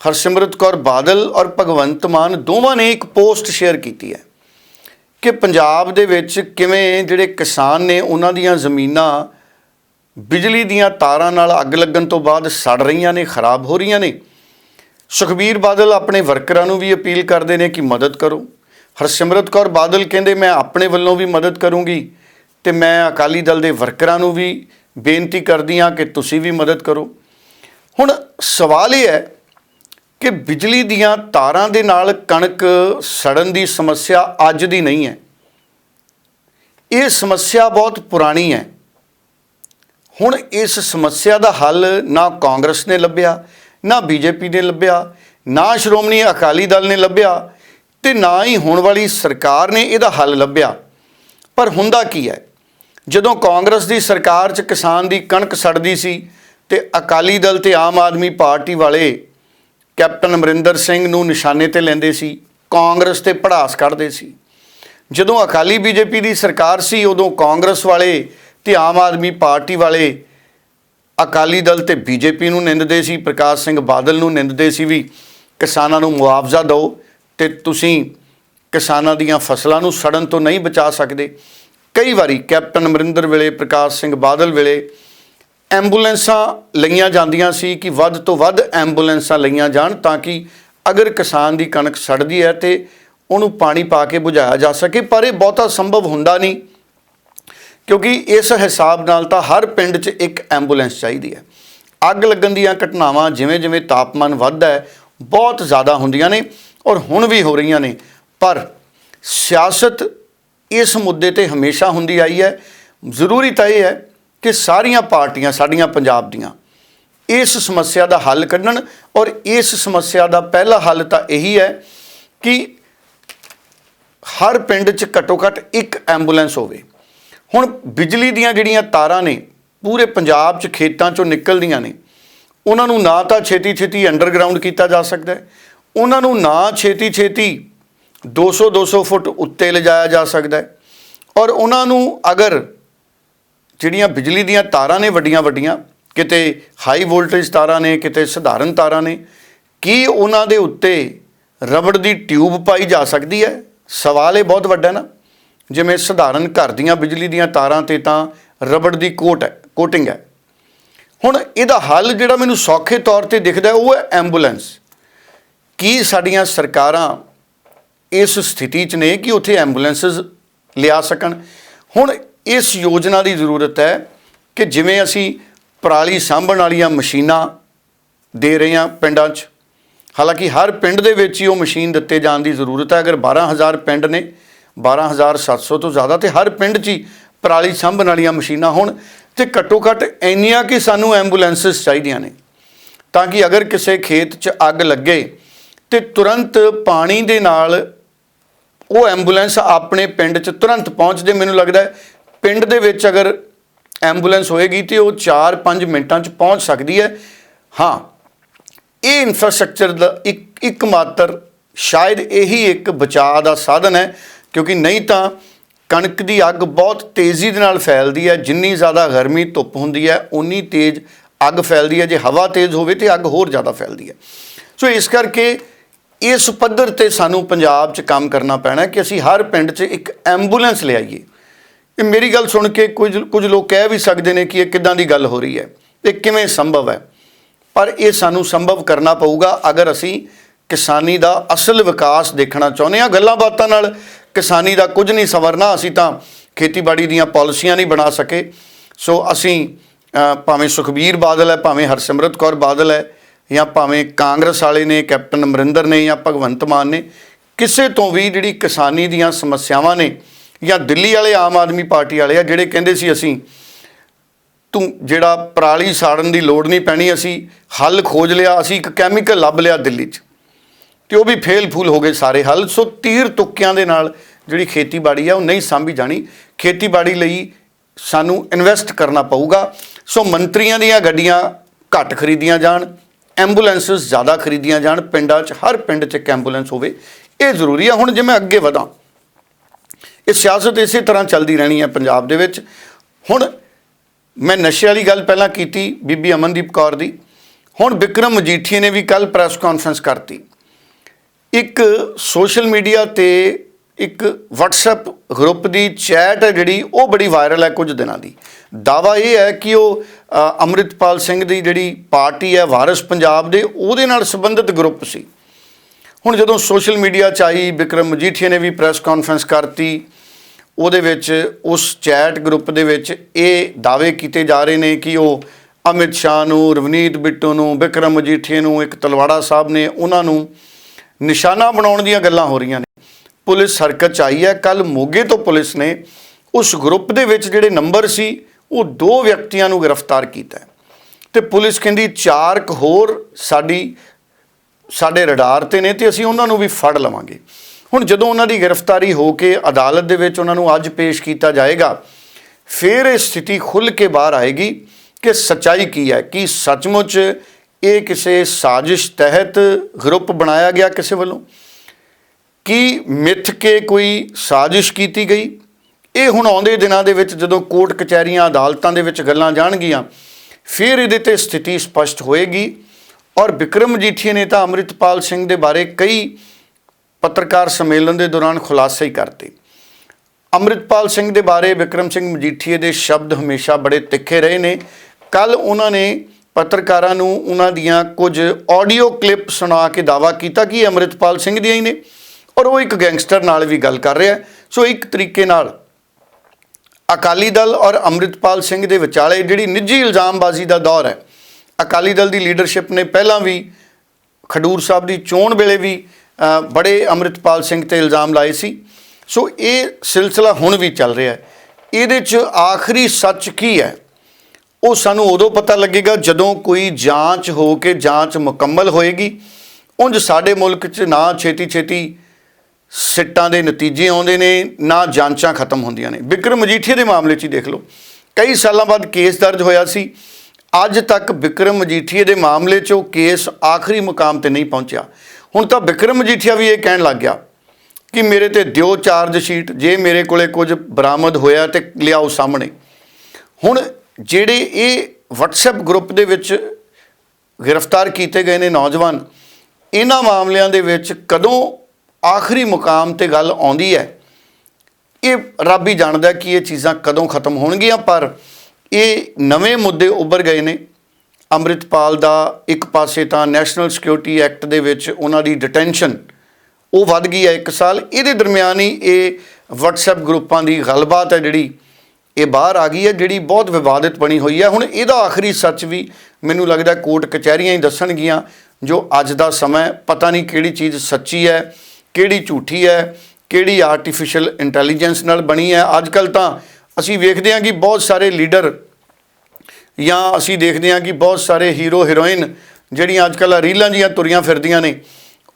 S2: ਹਰਸਿਮਰਤ ਕੌਰ ਬਾਦਲ ਔਰ ਭਗਵੰਤ ਮਾਨ ਦੋਵਾਂ ਨੇ ਇੱਕ ਪੋਸਟ ਸ਼ੇਅਰ ਕੀਤੀ ਹੈ ਕਿ ਪੰਜਾਬ ਦੇ ਵਿੱਚ ਕਿਵੇਂ ਜਿਹੜੇ ਕਿਸਾਨ ਨੇ ਉਹਨਾਂ ਦੀਆਂ ਜ਼ਮੀਨਾਂ ਬਿਜਲੀ ਦੀਆਂ ਤਾਰਾਂ ਨਾਲ ਅੱਗ ਲੱਗਣ ਤੋਂ ਬਾਅਦ ਸੜ ਰਹੀਆਂ ਨੇ, ਖਰਾਬ ਹੋ ਰਹੀਆਂ ਨੇ। ਸੁਖਬੀਰ ਬਾਦਲ ਆਪਣੇ ਵਰਕਰਾਂ ਨੂੰ ਵੀ ਅਪੀਲ ਕਰਦੇ ਨੇ ਕਿ ਮਦਦ ਕਰੋ। ਹਰਸਿਮਰਤ ਕੌਰ ਬਾਦਲ ਕਹਿੰਦੇ, ਮੈਂ ਆਪਣੇ ਵੱਲੋਂ ਵੀ ਮਦਦ ਕਰੂੰਗੀ ਤੇ ਮੈਂ ਅਕਾਲੀ ਦਲ ਦੇ ਵਰਕਰਾਂ ਨੂੰ ਵੀ ਬੇਨਤੀ ਕਰਦੀ ਹਾਂ ਕਿ ਤੁਸੀਂ ਵੀ ਮਦਦ ਕਰੋ। ਹੁਣ ਸਵਾਲ ਇਹ ਹੈ ਕਿ ਬਿਜਲੀ ਦੀਆਂ ਤਾਰਾਂ ਦੇ ਨਾਲ ਕਣਕ ਸੜਨ ਦੀ ਸਮੱਸਿਆ ਅੱਜ ਦੀ ਨਹੀਂ ਹੈ। ਇਹ ਸਮੱਸਿਆ ਬਹੁਤ ਪੁਰਾਣੀ ਹੈ। ਹੁਣ ਇਸ ਸਮੱਸਿਆ ਦਾ ਹੱਲ ਨਾ ਕਾਂਗਰਸ ਨੇ ਲੱਭਿਆ ਨਾ ਬੀਜੇਪੀ ਨੇ ਲੱਭਿਆ, ਨਾ ਸ਼੍ਰੋਮਣੀ ਅਕਾਲੀ ਦਲ ਨੇ ਲੱਭਿਆ ਤੇ ਨਾ ਹੀ ਹੋਣ ਵਾਲੀ ਸਰਕਾਰ ਨੇ ਇਹਦਾ ਹੱਲ ਲੱਭਿਆ। ਪਰ ਹੁੰਦਾ ਕੀ ਹੈ? ਜਦੋਂ ਕਾਂਗਰਸ ਦੀ ਸਰਕਾਰ 'ਚ ਕਿਸਾਨ ਦੀ ਕਣਕ ਸੜਦੀ ਸੀ ਤੇ ਅਕਾਲੀ ਦਲ ਤੇ ਆਮ ਆਦਮੀ ਪਾਰਟੀ ਵਾਲੇ ਕੈਪਟਨ ਅਮਰਿੰਦਰ ਸਿੰਘ ਨੂੰ ਨਿਸ਼ਾਨੇ ਤੇ ਲੈਂਦੇ ਸੀ, ਕਾਂਗਰਸ ਤੇ ਪੜਾਸ ਕੱਢਦੇ ਸੀ। ਜਦੋਂ ਅਕਾਲੀ ਬੀਜੇਪੀ ਦੀ ਸਰਕਾਰ ਸੀ, ਉਦੋਂ ਕਾਂਗਰਸ ਵਾਲੇ ਤੇ ਆਮ ਆਦਮੀ ਪਾਰਟੀ ਵਾਲੇ ਅਕਾਲੀ ਦਲ ਤੇ ਬੀਜੇਪੀ ਨੂੰ ਨਿੰਦਦੇ ਸੀ, ਪ੍ਰਕਾਸ਼ ਸਿੰਘ ਬਾਦਲ ਨੂੰ ਨਿੰਦਦੇ ਸੀ ਵੀ ਕਿਸਾਨਾਂ ਨੂੰ ਮੁਆਵਜ਼ਾ ਦਿਓ ਤੇ ਤੁਸੀਂ ਕਿਸਾਨਾਂ ਦੀਆਂ ਫਸਲਾਂ ਨੂੰ ਸੜਨ ਤੋਂ ਨਹੀਂ ਬਚਾ ਸਕਦੇ। ਕਈ ਵਾਰੀ ਕੈਪਟਨ ਅਮਰਿੰਦਰ ਵੇਲੇ, ਪ੍ਰਕਾਸ਼ ਸਿੰਘ ਬਾਦਲ ਵੇਲੇ ਐਂਬੂਲੈਂਸਾਂ ਲਈਆਂ ਜਾਂਦੀਆਂ ਸੀ ਕਿ ਵੱਧ ਤੋਂ ਵੱਧ ਐਂਬੂਲੈਂਸਾਂ ਲਈਆਂ ਜਾਣ ਤਾਂ ਕਿ ਅਗਰ ਕਿਸਾਨ ਦੀ ਕਣਕ ਸੜਦੀ ਹੈ ਤੇ ਉਹਨੂੰ ਪਾਣੀ ਪਾ ਕੇ ਬੁਝਾਇਆ ਜਾ ਸਕੇ, ਪਰ ਇਹ ਬਹੁਤਾ ਸੰਭਵ ਹੁੰਦਾ ਨਹੀਂ। ਕਿਉਂਕਿ ਇਸ ਹਿਸਾਬ ਨਾਲ ਤਾਂ ਹਰ ਪਿੰਡ 'ਚ ਇੱਕ ਐਂਬੂਲੈਂਸ ਚਾਹੀਦੀ ਹੈ। ਅੱਗ ਲੱਗਣ ਦੀਆਂ ਘਟਨਾਵਾਂ ਜਿਵੇਂ ਜਿਵੇਂ ਤਾਪਮਾਨ ਵੱਧਦਾ ਹੈ, ਬਹੁਤ ਜ਼ਿਆਦਾ ਹੁੰਦੀਆਂ ਨੇ ਔਰ ਹੁਣ ਵੀ ਹੋ ਰਹੀਆਂ ਨੇ। ਪਰ ਸਿਆਸਤ ਇਸ ਮੁੱਦੇ ਤੇ ਹਮੇਸ਼ਾ ਹੁੰਦੀ ਆਈ ਹੈ। ਜ਼ਰੂਰੀ ਤਾਂ ਇਹ ਹੈ ਕਿ ਸਾਰੀਆਂ ਪਾਰਟੀਆਂ ਸਾਡੀਆਂ ਪੰਜਾਬ ਦੀਆਂ ਇਸ ਸਮੱਸਿਆ ਦਾ ਹੱਲ ਕੱਢਣ ਔਰ ਇਸ ਸਮੱਸਿਆ ਦਾ ਪਹਿਲਾ ਹੱਲ ਤਾਂ ਇਹੀ ਹੈ ਕਿ ਹਰ ਪਿੰਡ 'ਚ ਘੱਟੋ ਘੱਟ ਇੱਕ ਐਂਬੂਲੈਂਸ ਹੋਵੇ। ਹੁਣ ਬਿਜਲੀ ਦੀਆਂ ਜਿਹੜੀਆਂ ਤਾਰਾਂ ਨੇ, ਪੂਰੇ ਪੰਜਾਬ 'ਚ ਖੇਤਾਂ 'ਚੋਂ ਨਿਕਲਦੀਆਂ ਨੇ, ਉਹਨਾਂ ਨੂੰ ਨਾ ਤਾਂ ਛੇਤੀ ਛੇਤੀ ਅੰਡਰਗਰਾਉਂਡ ਕੀਤਾ ਜਾ ਸਕਦਾ ਹੈ, ਉਹਨਾਂ ਨੂੰ ਨਾ ਛੇਤੀ ਛੇਤੀ 200 200 ਫੁੱਟ ਉੱਤੇ ਲਿਜਾਇਆ ਜਾ ਸਕਦਾ ਹੈ, ਔਰ ਉਹਨਾਂ ਨੂੰ ਅਗਰ ਜਿਹੜੀਆਂ ਬਿਜਲੀ ਦੀਆਂ ਤਾਰਾਂ ਨੇ ਵੱਡੀਆਂ ਵੱਡੀਆਂ ਕਿਤੇ ਹਾਈ ਵੋਲਟੇਜ ਤਾਰਾਂ ਨੇ, ਕਿਤੇ ਸਧਾਰਨ ਤਾਰਾਂ ਨੇ, ਕੀ ਉਹਨਾਂ ਦੇ ਉੱਤੇ ਰਬੜ ਦੀ ਟਿਊਬ ਪਾਈ ਜਾ ਸਕਦੀ ਹੈ? ਸਵਾਲ ਇਹ ਬਹੁਤ ਵੱਡਾ ਨਾ। ਜਿਵੇਂ ਸਧਾਰਨ ਘਰ ਦੀਆਂ ਬਿਜਲੀ ਦੀਆਂ ਤਾਰਾਂ ਤੇ ਤਾਂ ਰਬੜ ਦੀ ਕੋਟ ਹੈ ਕੋਟਿੰਗ ਹੈ। ਹੁਣ ਇਹਦਾ ਹੱਲ ਜਿਹੜਾ ਮੈਨੂੰ ਸੌਖੇ ਤੌਰ ਤੇ ਦਿਖਦਾ ਉਹ ਹੈ ਐਂਬੂਲੈਂਸ। ਕੀ ਸਾਡੀਆਂ ਸਰਕਾਰਾਂ ਇਸ ਸਥਿਤੀ 'ਚ ਨੇ ਕਿ ਉੱਥੇ ਐਂਬੂਲੈਂਸਸ ਲਿਆ ਸਕਣ? ਹੁਣ ਇਸ ਯੋਜਨਾ ਦੀ ਜ਼ਰੂਰਤ ਹੈ ਕਿ ਜਿਵੇਂ ਅਸੀਂ ਪਰਾਲੀ ਸਾਂਭਣ ਵਾਲੀਆਂ ਮਸ਼ੀਨਾਂ ਦੇ ਰਹੇ ਹਾਂ ਪਿੰਡਾਂ 'ਚ। ਹਾਲਾਂਕਿ ਹਰ ਪਿੰਡ ਦੇ ਵਿੱਚ ਹੀ ਉਹ ਮਸ਼ੀਨ ਦਿੱਤੇ ਜਾਣ ਦੀ ਜ਼ਰੂਰਤ ਹੈ, ਅਗਰ 12000 ਪਿੰਡ ਨੇ 12700 ਤੋਂ ਜ਼ਿਆਦਾ ਤੇ ਹਰ ਪਿੰਡ 'ਚ ਹੀ ਪਰਾਲੀ ਸਾਂਭਣ ਵਾਲੀਆਂ ਮਸ਼ੀਨਾਂ ਹੋਣ ਤੇ ਘੱਟੋ ਘੱਟ ਇੰਨੀਆਂ ਕਿ ਸਾਨੂੰ ਐਂਬੂਲੈਂਸਸ ਚਾਹੀਦੀਆਂ ਨੇ। ਤਾਂ ਕਿ ਅਗਰ ਕਿਸੇ ਖੇਤ 'ਚ ਅੱਗ ਲੱਗੇ ਤੇ ਤੁਰੰਤ ਪਾਣੀ ਦੇ ਨਾਲ ਉਹ ਐਂਬੂਲੈਂਸ ਆਪਣੇ ਪਿੰਡ 'ਚ ਤੁਰੰਤ ਪਹੁੰਚਦੇ ਮੈਨੂੰ ਲੱਗਦਾ ਪਿੰਡ ਦੇ ਵਿੱਚ ਅਗਰ ਐਂਬੂਲੈਂਸ ਹੋਏਗੀ ਤੇ ਉਹ 4-5 ਮਿੰਟਾਂ 'ਚ ਪਹੁੰਚ ਸਕਦੀ ਹੈ। ਹਾਂ, ਇਹ ਇਨਫਰਾਸਟ੍ਰਕਚਰ ਦਾ ਇੱਕ ਇੱਕ ਮਾਤਰ ਸ਼ਾਇਦ ਇਹੀ ਇੱਕ ਬਚਾਅ ਦਾ ਸਾਧਨ ਹੈ ਕਿਉਂਕਿ ਨਹੀਂ ਤਾਂ ਕਣਕ ਦੀ ਅੱਗ ਬਹੁਤ ਤੇਜ਼ੀ ਦੇ ਨਾਲ ਫੈਲਦੀ ਹੈ, ਜਿੰਨੀ ਜ਼ਿਆਦਾ ਗਰਮੀ ਧੁੱਪ ਹੁੰਦੀ ਹੈ ਉਨੀ ਤੇਜ਼ ਅੱਗ ਫੈਲਦੀ ਹੈ। ਜੇ ਹਵਾ ਤੇਜ਼ ਹੋਵੇ ਤੇ ਅੱਗ ਹੋਰ ਜ਼ਿਆਦਾ ਫੈਲਦੀ ਹੈ। ਸੋ ਇਸ ਕਰਕੇ ਇਸ ਪੱਧਰ ਤੇ ਸਾਨੂੰ ਪੰਜਾਬ 'ਚ ਕੰਮ ਕਰਨਾ ਪੈਣਾ ਕਿ ਅਸੀਂ ਹਰ ਪਿੰਡ 'ਚ ਇੱਕ ਐਂਬੂਲੈਂਸ ਲਿਆਈਏ ਇਹ ਮੇਰੀ ਗੱਲ ਸੁਣ ਕੇ ਕੁਝ ਕੁਝ ਲੋਕ ਕਹਿ ਵੀ ਸਕਦੇ ਨੇ ਕਿ ਇਹ ਕਿੱਦਾਂ ਦੀ ਗੱਲ ਹੋ ਰਹੀ ਹੈ, ਇਹ ਕਿਵੇਂ ਸੰਭਵ ਹੈ। ਪਰ ਇਹ ਸਾਨੂੰ ਸੰਭਵ ਕਰਨਾ ਪਊਗਾ ਅਗਰ ਅਸੀਂ ਕਿਸਾਨੀ ਦਾ ਅਸਲ ਵਿਕਾਸ ਦੇਖਣਾ ਚਾਹੁੰਦੇ ਹਾਂ। ਗੱਲਾਂ ਬਾਤਾਂ ਨਾਲ ਕਿਸਾਨੀ ਦਾ ਕੁਝ ਨਹੀਂ ਸਵਰਨਾ ਅਸੀਂ ਤਾਂ ਖੇਤੀਬਾੜੀ ਦੀਆਂ ਪਾਲਿਸੀਆਂ ਨਹੀਂ ਬਣਾ ਸਕੇ। ਸੋ ਅਸੀਂ ਭਾਵੇਂ ਸੁਖਬੀਰ ਬਾਦਲ ਹੈ, ਭਾਵੇਂ ਹਰਸਿਮਰਤ ਕੌਰ ਬਾਦਲ ਹੈ, ਜਾਂ ਭਾਵੇਂ ਕਾਂਗਰਸ ਵਾਲੇ ਨੇ, ਕੈਪਟਨ ਅਮਰਿੰਦਰ ਨੇ, ਜਾਂ ਭਗਵੰਤ ਮਾਨ ਨੇ, ਕਿਸੇ ਤੋਂ ਵੀ ਜਿਹੜੀ ਕਿਸਾਨੀ ਦੀਆਂ ਸਮੱਸਿਆਵਾਂ ਨੇ, ਜਾਂ ਦਿੱਲੀ ਵਾਲੇ ਆਮ ਆਦਮੀ ਪਾਰਟੀ ਵਾਲੇ ਆ, ਜਿਹੜੇ ਕਹਿੰਦੇ ਸੀ ਅਸੀਂ, ਤੂੰ ਜਿਹੜਾ ਪਰਾਲੀ ਸਾੜਨ ਦੀ ਲੋੜ ਨਹੀਂ ਪੈਣੀ, ਅਸੀਂ ਹੱਲ ਖੋਜ ਲਿਆ, ਅਸੀਂ ਇੱਕ ਕੈਮੀਕਲ ਲੱਭ ਲਿਆ ਦਿੱਲੀ 'ਚ। ਤੇ ਉਹ ਵੀ ਫੇਲ ਫੂਲ ਹੋ ਗਏ ਸਾਰੇ ਹੱਲ। ਸੋ ਤੀਰ ਤੁੱਕਿਆਂ ਦੇ ਨਾਲ ਜਿਹੜੀ ਖੇਤੀਬਾੜੀ ਆ, ਉਹ ਨਹੀਂ ਸਾਂਭੀ ਜਾਣੀ। ਖੇਤੀਬਾੜੀ ਲਈ ਸਾਨੂੰ ਇਨਵੈਸਟ ਕਰਨਾ ਪਊਗਾ। ਸੋ ਮੰਤਰੀਆਂ ਦੀਆਂ ਗੱਡੀਆਂ ਘੱਟ ਖਰੀਦੀਆਂ ਜਾਣ ਐਂਬੂਲੈਂਸਸ ਜ਼ਿਆਦਾ ਖਰੀਦੀਆਂ ਜਾਣ। ਪਿੰਡਾਂ 'ਚ, ਹਰ ਪਿੰਡ 'ਚ ਇੱਕ ਐਂਬੂਲੈਂਸ ਹੋਵੇ, ਇਹ ਜ਼ਰੂਰੀ ਆ। ਹੁਣ ਜੇ ਮੈਂ ਅੱਗੇ ਵਧਾਂ, ਇਹ ਸਿਆਸਤ ਇਸੇ ਤਰ੍ਹਾਂ ਚੱਲਦੀ ਰਹਿਣੀ ਹੈ ਪੰਜਾਬ ਦੇ ਵਿੱਚ। ਹੁਣ ਮੈਂ ਨਸ਼ੇ ਵਾਲੀ ਗੱਲ ਪਹਿਲਾਂ ਕੀਤੀ ਬੀਬੀ ਅਮਨਦੀਪ ਕੌਰ ਦੀ। ਹੁਣ ਵਿਕਰਮ ਮਜੀਠੀਆ ਨੇ ਵੀ ਕੱਲ ਪ੍ਰੈਸ ਕਾਨਫਰੰਸ ਕਰਤੀ। ਇੱਕ ਸੋਸ਼ਲ ਮੀਡੀਆ ਤੇ ਇੱਕ WhatsApp ਗਰੁੱਪ ਦੀ ਚੈਟ ਹੈ ਜਿਹੜੀ ਉਹ ਬੜੀ ਵਾਇਰਲ ਹੈ ਕੁਝ ਦਿਨਾਂ ਦੀ। ਦਾਵਾ ਇਹ ਹੈ ਕਿ ਉਹ ਅ, ਅੰਮ੍ਰਿਤਪਾਲ ਸਿੰਘ ਦੀ ਜਿਹੜੀ ਪਾਰਟੀ ਹੈ ਵਾਰਿਸ ਪੰਜਾਬ ਦੇ ਉਹਦੇ ਨਾਲ ਸੰਬੰਧਿਤ ਗਰੁੱਪ ਸੀ। ਹੁਣ ਜਦੋਂ ਸੋਸ਼ਲ ਮੀਡੀਆ 'ਚ ਆਈ ਵਿਕਰਮ ਮਜੀਠੀਆ ਨੇ ਵੀ ਪ੍ਰੈਸ ਕਾਨਫਰੰਸ ਕਰਤੀ ਉਹਦੇ ਵਿੱਚ ਉਸ ਚੈਟ ਗਰੁੱਪ ਦੇ ਵਿੱਚ ਇਹ ਦਾਅਵੇ ਕੀਤੇ ਜਾ ਰਹੇ ਨੇ ਕਿ ਉਹ ਅਮਿਤ ਸ਼ਾਹ ਨੂੰ ਰਵਨੀਤ ਬਿੱਟੂ ਨੂੰ ਵਿਕਰਮ ਮਜੀਠੀਆ ਨੂੰ ਇੱਕ ਤਲਵਾੜਾ ਸਾਹਿਬ ਨੇ ਉਹਨਾਂ ਨੂੰ ਨਿਸ਼ਾਨਾ ਬਣਾਉਣ ਦੀਆਂ ਗੱਲਾਂ ਹੋ ਰਹੀਆਂ ਨੇ। ਪੁਲਿਸ ਹਰਕਤ 'ਚ ਆਈ ਹੈ। ਕੱਲ ਮੋਗੇ ਤੋਂ ਪੁਲਿਸ ਨੇ ਉਸ ਗਰੁੱਪ ਦੇ ਵਿੱਚ ਜਿਹੜੇ ਨੰਬਰ ਸੀ, ਉਹ ਦੋ ਵਿਅਕਤੀਆਂ ਨੂੰ ਗ੍ਰਿਫਤਾਰ ਕੀਤਾ ਹੈ। ਤੇ ਪੁਲਿਸ ਕਹਿੰਦੀ, ਚਾਰ ਕੁ ਹੋਰ ਸਾਡੀ, ਸਾਡੇ ਰਡਾਰ ਤੇ ਨੇ ਤੇ ਅਸੀਂ ਉਹਨਾਂ ਨੂੰ ਵੀ ਫੜ ਲਵਾਂਗੇ। ਹੁਣ ਜਦੋਂ ਉਹਨਾਂ ਦੀ ਗ੍ਰਿਫਤਾਰੀ ਹੋ ਕੇ ਅਦਾਲਤ ਦੇ ਵਿੱਚ ਉਹਨਾਂ ਨੂੰ ਅੱਜ ਪੇਸ਼ ਕੀਤਾ ਜਾਏਗਾ, ਫਿਰ ਇਹ ਸਥਿਤੀ ਖੁੱਲ ਕੇ ਬਾਹਰ ਆਏਗੀ ਕਿ ਸੱਚਾਈ ਕੀ ਹੈ, ਕਿ ਸੱਚਮੁੱਚ ਇਹ ਕਿਸੇ ਸਾਜ਼ਿਸ਼ ਤਹਿਤ ਗਰੁੱਪ ਬਣਾਇਆ ਗਿਆ ਕਿਸੇ ਵੱਲੋਂ? ਕੀ ਮਿੱਥ ਕੇ ਕੋਈ ਸਾਜ਼ਿਸ਼ ਕੀਤੀ ਗਈ? ਇਹ ਹੁਣ ਆਉਂਦੇ ਦਿਨਾਂ ਦੇ ਵਿੱਚ ਜਦੋਂ ਕੋਰਟ ਕਚਹਿਰੀਆਂ, ਅਦਾਲਤਾਂ ਦੇ ਵਿੱਚ ਗੱਲਾਂ ਜਾਣਗੀਆਂ, ਫਿਰ ਇਹਦੇ ਤੇ ਸਥਿਤੀ ਸਪਸ਼ਟ ਹੋਏਗੀ। ਔਰ ਵਿਕਰਮ ਮਜੀਠੀਆ ਨੇ ਤਾਂ ਅੰਮ੍ਰਿਤਪਾਲ ਸਿੰਘ ਦੇ ਬਾਰੇ ਕਈ ਪੱਤਰਕਾਰ ਸੰਮੇਲਨ ਦੇ ਦੌਰਾਨ ਖੁਲਾਸੇ ਹੀ ਕਰਤੇ। ਅੰਮ੍ਰਿਤਪਾਲ ਸਿੰਘ ਦੇ ਬਾਰੇ ਵਿਕਰਮ ਸਿੰਘ ਮਜੀਠੀਏ ਦੇ ਸ਼ਬਦ ਹਮੇਸ਼ਾ ਬੜੇ ਤਿੱਖੇ ਰਹੇ ਨੇ। ਕੱਲ ਉਹਨਾਂ ਨੇ ਪੱਤਰਕਾਰਾਂ ਨੂੰ ਉਹਨਾਂ ਦੀਆਂ ਕੁਝ ਆਡੀਓ ਕਲਿੱਪ ਸੁਣਾ ਕੇ ਦਾਵਾ ਕੀਤਾ ਕਿ ਇਹ ਅੰਮ੍ਰਿਤਪਾਲ ਸਿੰਘ ਦੀਆਂ ਹੀ ਨੇ ਔਰ ਉਹ ਇੱਕ ਗੈਂਗਸਟਰ ਨਾਲ ਵੀ ਗੱਲ ਕਰ ਰਿਹਾ ਸੋ ਇੱਕ ਤਰੀਕੇ ਨਾਲ ਅਕਾਲੀ ਦਲ ਔਰ ਅੰਮ੍ਰਿਤਪਾਲ ਸਿੰਘ ਦੇ ਵਿਚਾਲੇ ਜਿਹੜੀ ਨਿੱਜੀ ਇਲਜ਼ਾਮਬਾਜ਼ੀ ਦਾ ਦੌਰ ਹੈ, ਅਕਾਲੀ ਦਲ ਦੀ ਲੀਡਰਸ਼ਿਪ ਨੇ ਪਹਿਲਾਂ ਵੀ ਖਡੂਰ ਸਾਹਿਬ ਦੀ ਚੋਣ ਵੇਲੇ ਵੀ ਬੜੇ ਅੰਮ੍ਰਿਤਪਾਲ ਸਿੰਘ ਤੇ ਇਲਜ਼ਾਮ ਲਾਏ ਸੀ। ਸੋ ਇਹ ਸਿਲਸਿਲਾ ਹੁਣ ਵੀ ਚੱਲ ਰਿਹਾ ਹੈ। ਇਹਦੇ 'ਚ ਆਖਰੀ ਸੱਚ ਕੀ ਹੈ? ਉਹ ਸਾਨੂੰ ਉਦੋਂ ਪਤਾ ਲੱਗੇਗਾ ਜਦੋਂ ਕੋਈ ਜਾਂਚ ਹੋ ਕੇ ਜਾਂਚ ਮੁਕੰਮਲ ਹੋਏਗੀ। ਉਂਝ ਸਾਡੇ ਮੁਲਕ 'ਚ ਨਾ ਛੇਤੀ ਛੇਤੀ ਸਿੱਟਾਂ ਦੇ ਨਤੀਜੇ ਆਉਂਦੇ ਨੇ, ਨਾ ਜਾਂਚਾਂ ਖਤਮ ਹੁੰਦੀਆਂ ਨੇ। ਵਿਕਰਮ ਮਜੀਠੀਆ ਦੇ ਮਾਮਲੇ 'ਚ ਹੀ ਦੇਖ ਲਓ। ਕਈ ਸਾਲਾਂ ਬਾਅਦ ਕੇਸ ਦਰਜ ਹੋਇਆ ਸੀ। ਅੱਜ ਤੱਕ ਵਿਕਰਮ ਮਜੀਠੀਆ ਦੇ ਮਾਮਲੇ 'ਚ ਉਹ ਕੇਸ ਆਖਰੀ ਮੁਕਾਮ ਤੇ ਨਹੀਂ ਪਹੁੰਚਿਆ। ਹੁਣ ਤਾਂ ਵਿਕਰਮ ਮਜੀਠੀਆ ਵੀ ਇਹ ਕਹਿਣ ਲੱਗ ਗਿਆ ਕਿ ਮੇਰੇ ਤੇ ਦਿਓ ਚਾਰਜ ਸ਼ੀਟ, ਜੇ ਮੇਰੇ ਕੋਲੇ ਕੁਝ ਬਰਾਮਦ ਹੋਇਆ ਤੇ ਲਿਆਓ ਸਾਹਮਣੇ। ਹੁਣ ਜਿਹੜੇ ਇਹ WhatsApp ਗਰੁੱਪ ਦੇ ਵਿੱਚ ਗ੍ਰਿਫਤਾਰ ਕੀਤੇ ਗਏ ਨੇ ਨੌਜਵਾਨ, ਇਹਨਾਂ ਮਾਮਲਿਆਂ ਦੇ ਵਿੱਚ ਕਦੋਂ ਆਖਰੀ ਮੁਕਾਮ ਤੇ ਗੱਲ ਆਉਂਦੀ ਹੈ? ਇਹ ਰੱਬ ਹੀ ਜਾਣਦਾ ਕਿ ਇਹ ਚੀਜ਼ਾਂ ਕਦੋਂ ਖਤਮ ਹੋਣਗੀਆਂ, ਪਰ ਇਹ ਨਵੇਂ ਮੁੱਦੇ ਉੱਭਰ ਗਏ ਨੇ। ਅੰਮ੍ਰਿਤਪਾਲ ਦਾ ਇੱਕ ਪਾਸੇ ਤਾਂ ਨੈਸ਼ਨਲ ਸਿਕਿਉਰਿਟੀ ਐਕਟ ਦੇ ਵਿੱਚ ਉਹਨਾਂ ਦੀ ਡਿਟੈਂਸ਼ਨ ਉਹ ਵੱਧ ਗਈ ਹੈ ਇੱਕ ਸਾਲ। ਇਹਦੇ ਦਰਮਿਆਨ ਹੀ ਇਹ WhatsApp ਗਰੁੱਪਾਂ ਦੀ ਗੱਲਬਾਤ ਹੈ ਜਿਹੜੀ ਇਹ ਬਾਹਰ ਆ ਗਈ ਹੈ, ਜਿਹੜੀ ਬਹੁਤ ਵਿਵਾਦਿਤ ਬਣੀ ਹੋਈ ਹੈ। ਹੁਣ ਇਹਦਾ ਆਖਰੀ ਸੱਚ ਵੀ ਮੈਨੂੰ ਲੱਗਦਾ ਕੋਰਟ ਕਚਹਿਰੀਆਂ ਹੀ ਦੱਸਣਗੀਆਂ, ਜੋ ਅੱਜ ਦਾ ਸਮਾਂ ਪਤਾ ਨਹੀਂ ਕਿਹੜੀ ਚੀਜ਼ ਸੱਚੀ ਹੈ, ਕਿਹੜੀ ਝੂਠੀ ਹੈ, ਕਿਹੜੀ ਆਰਟੀਫੀਸ਼ੀਅਲ ਇੰਟੈਲੀਜੈਂਸ ਨਾਲ ਬਣੀ ਹੈ। ਅੱਜ ਕੱਲ ਤਾਂ ਅਸੀਂ ਵੇਖਦੇ ਹਾਂ ਕਿ ਬਹੁਤ ਸਾਰੇ ਲੀਡਰ ਜਾਂ ਅਸੀਂ ਦੇਖਦੇ ਹਾਂ ਕਿ ਬਹੁਤ ਸਾਰੇ ਹੀਰੋ ਹੀਰੋਇਨ ਜਿਹੜੀਆਂ ਅੱਜ ਕੱਲ੍ਹ ਰੀਲਾਂ ਜੀਆਂ ਤੁਰੀਆਂ ਫਿਰਦੀਆਂ ਨੇ,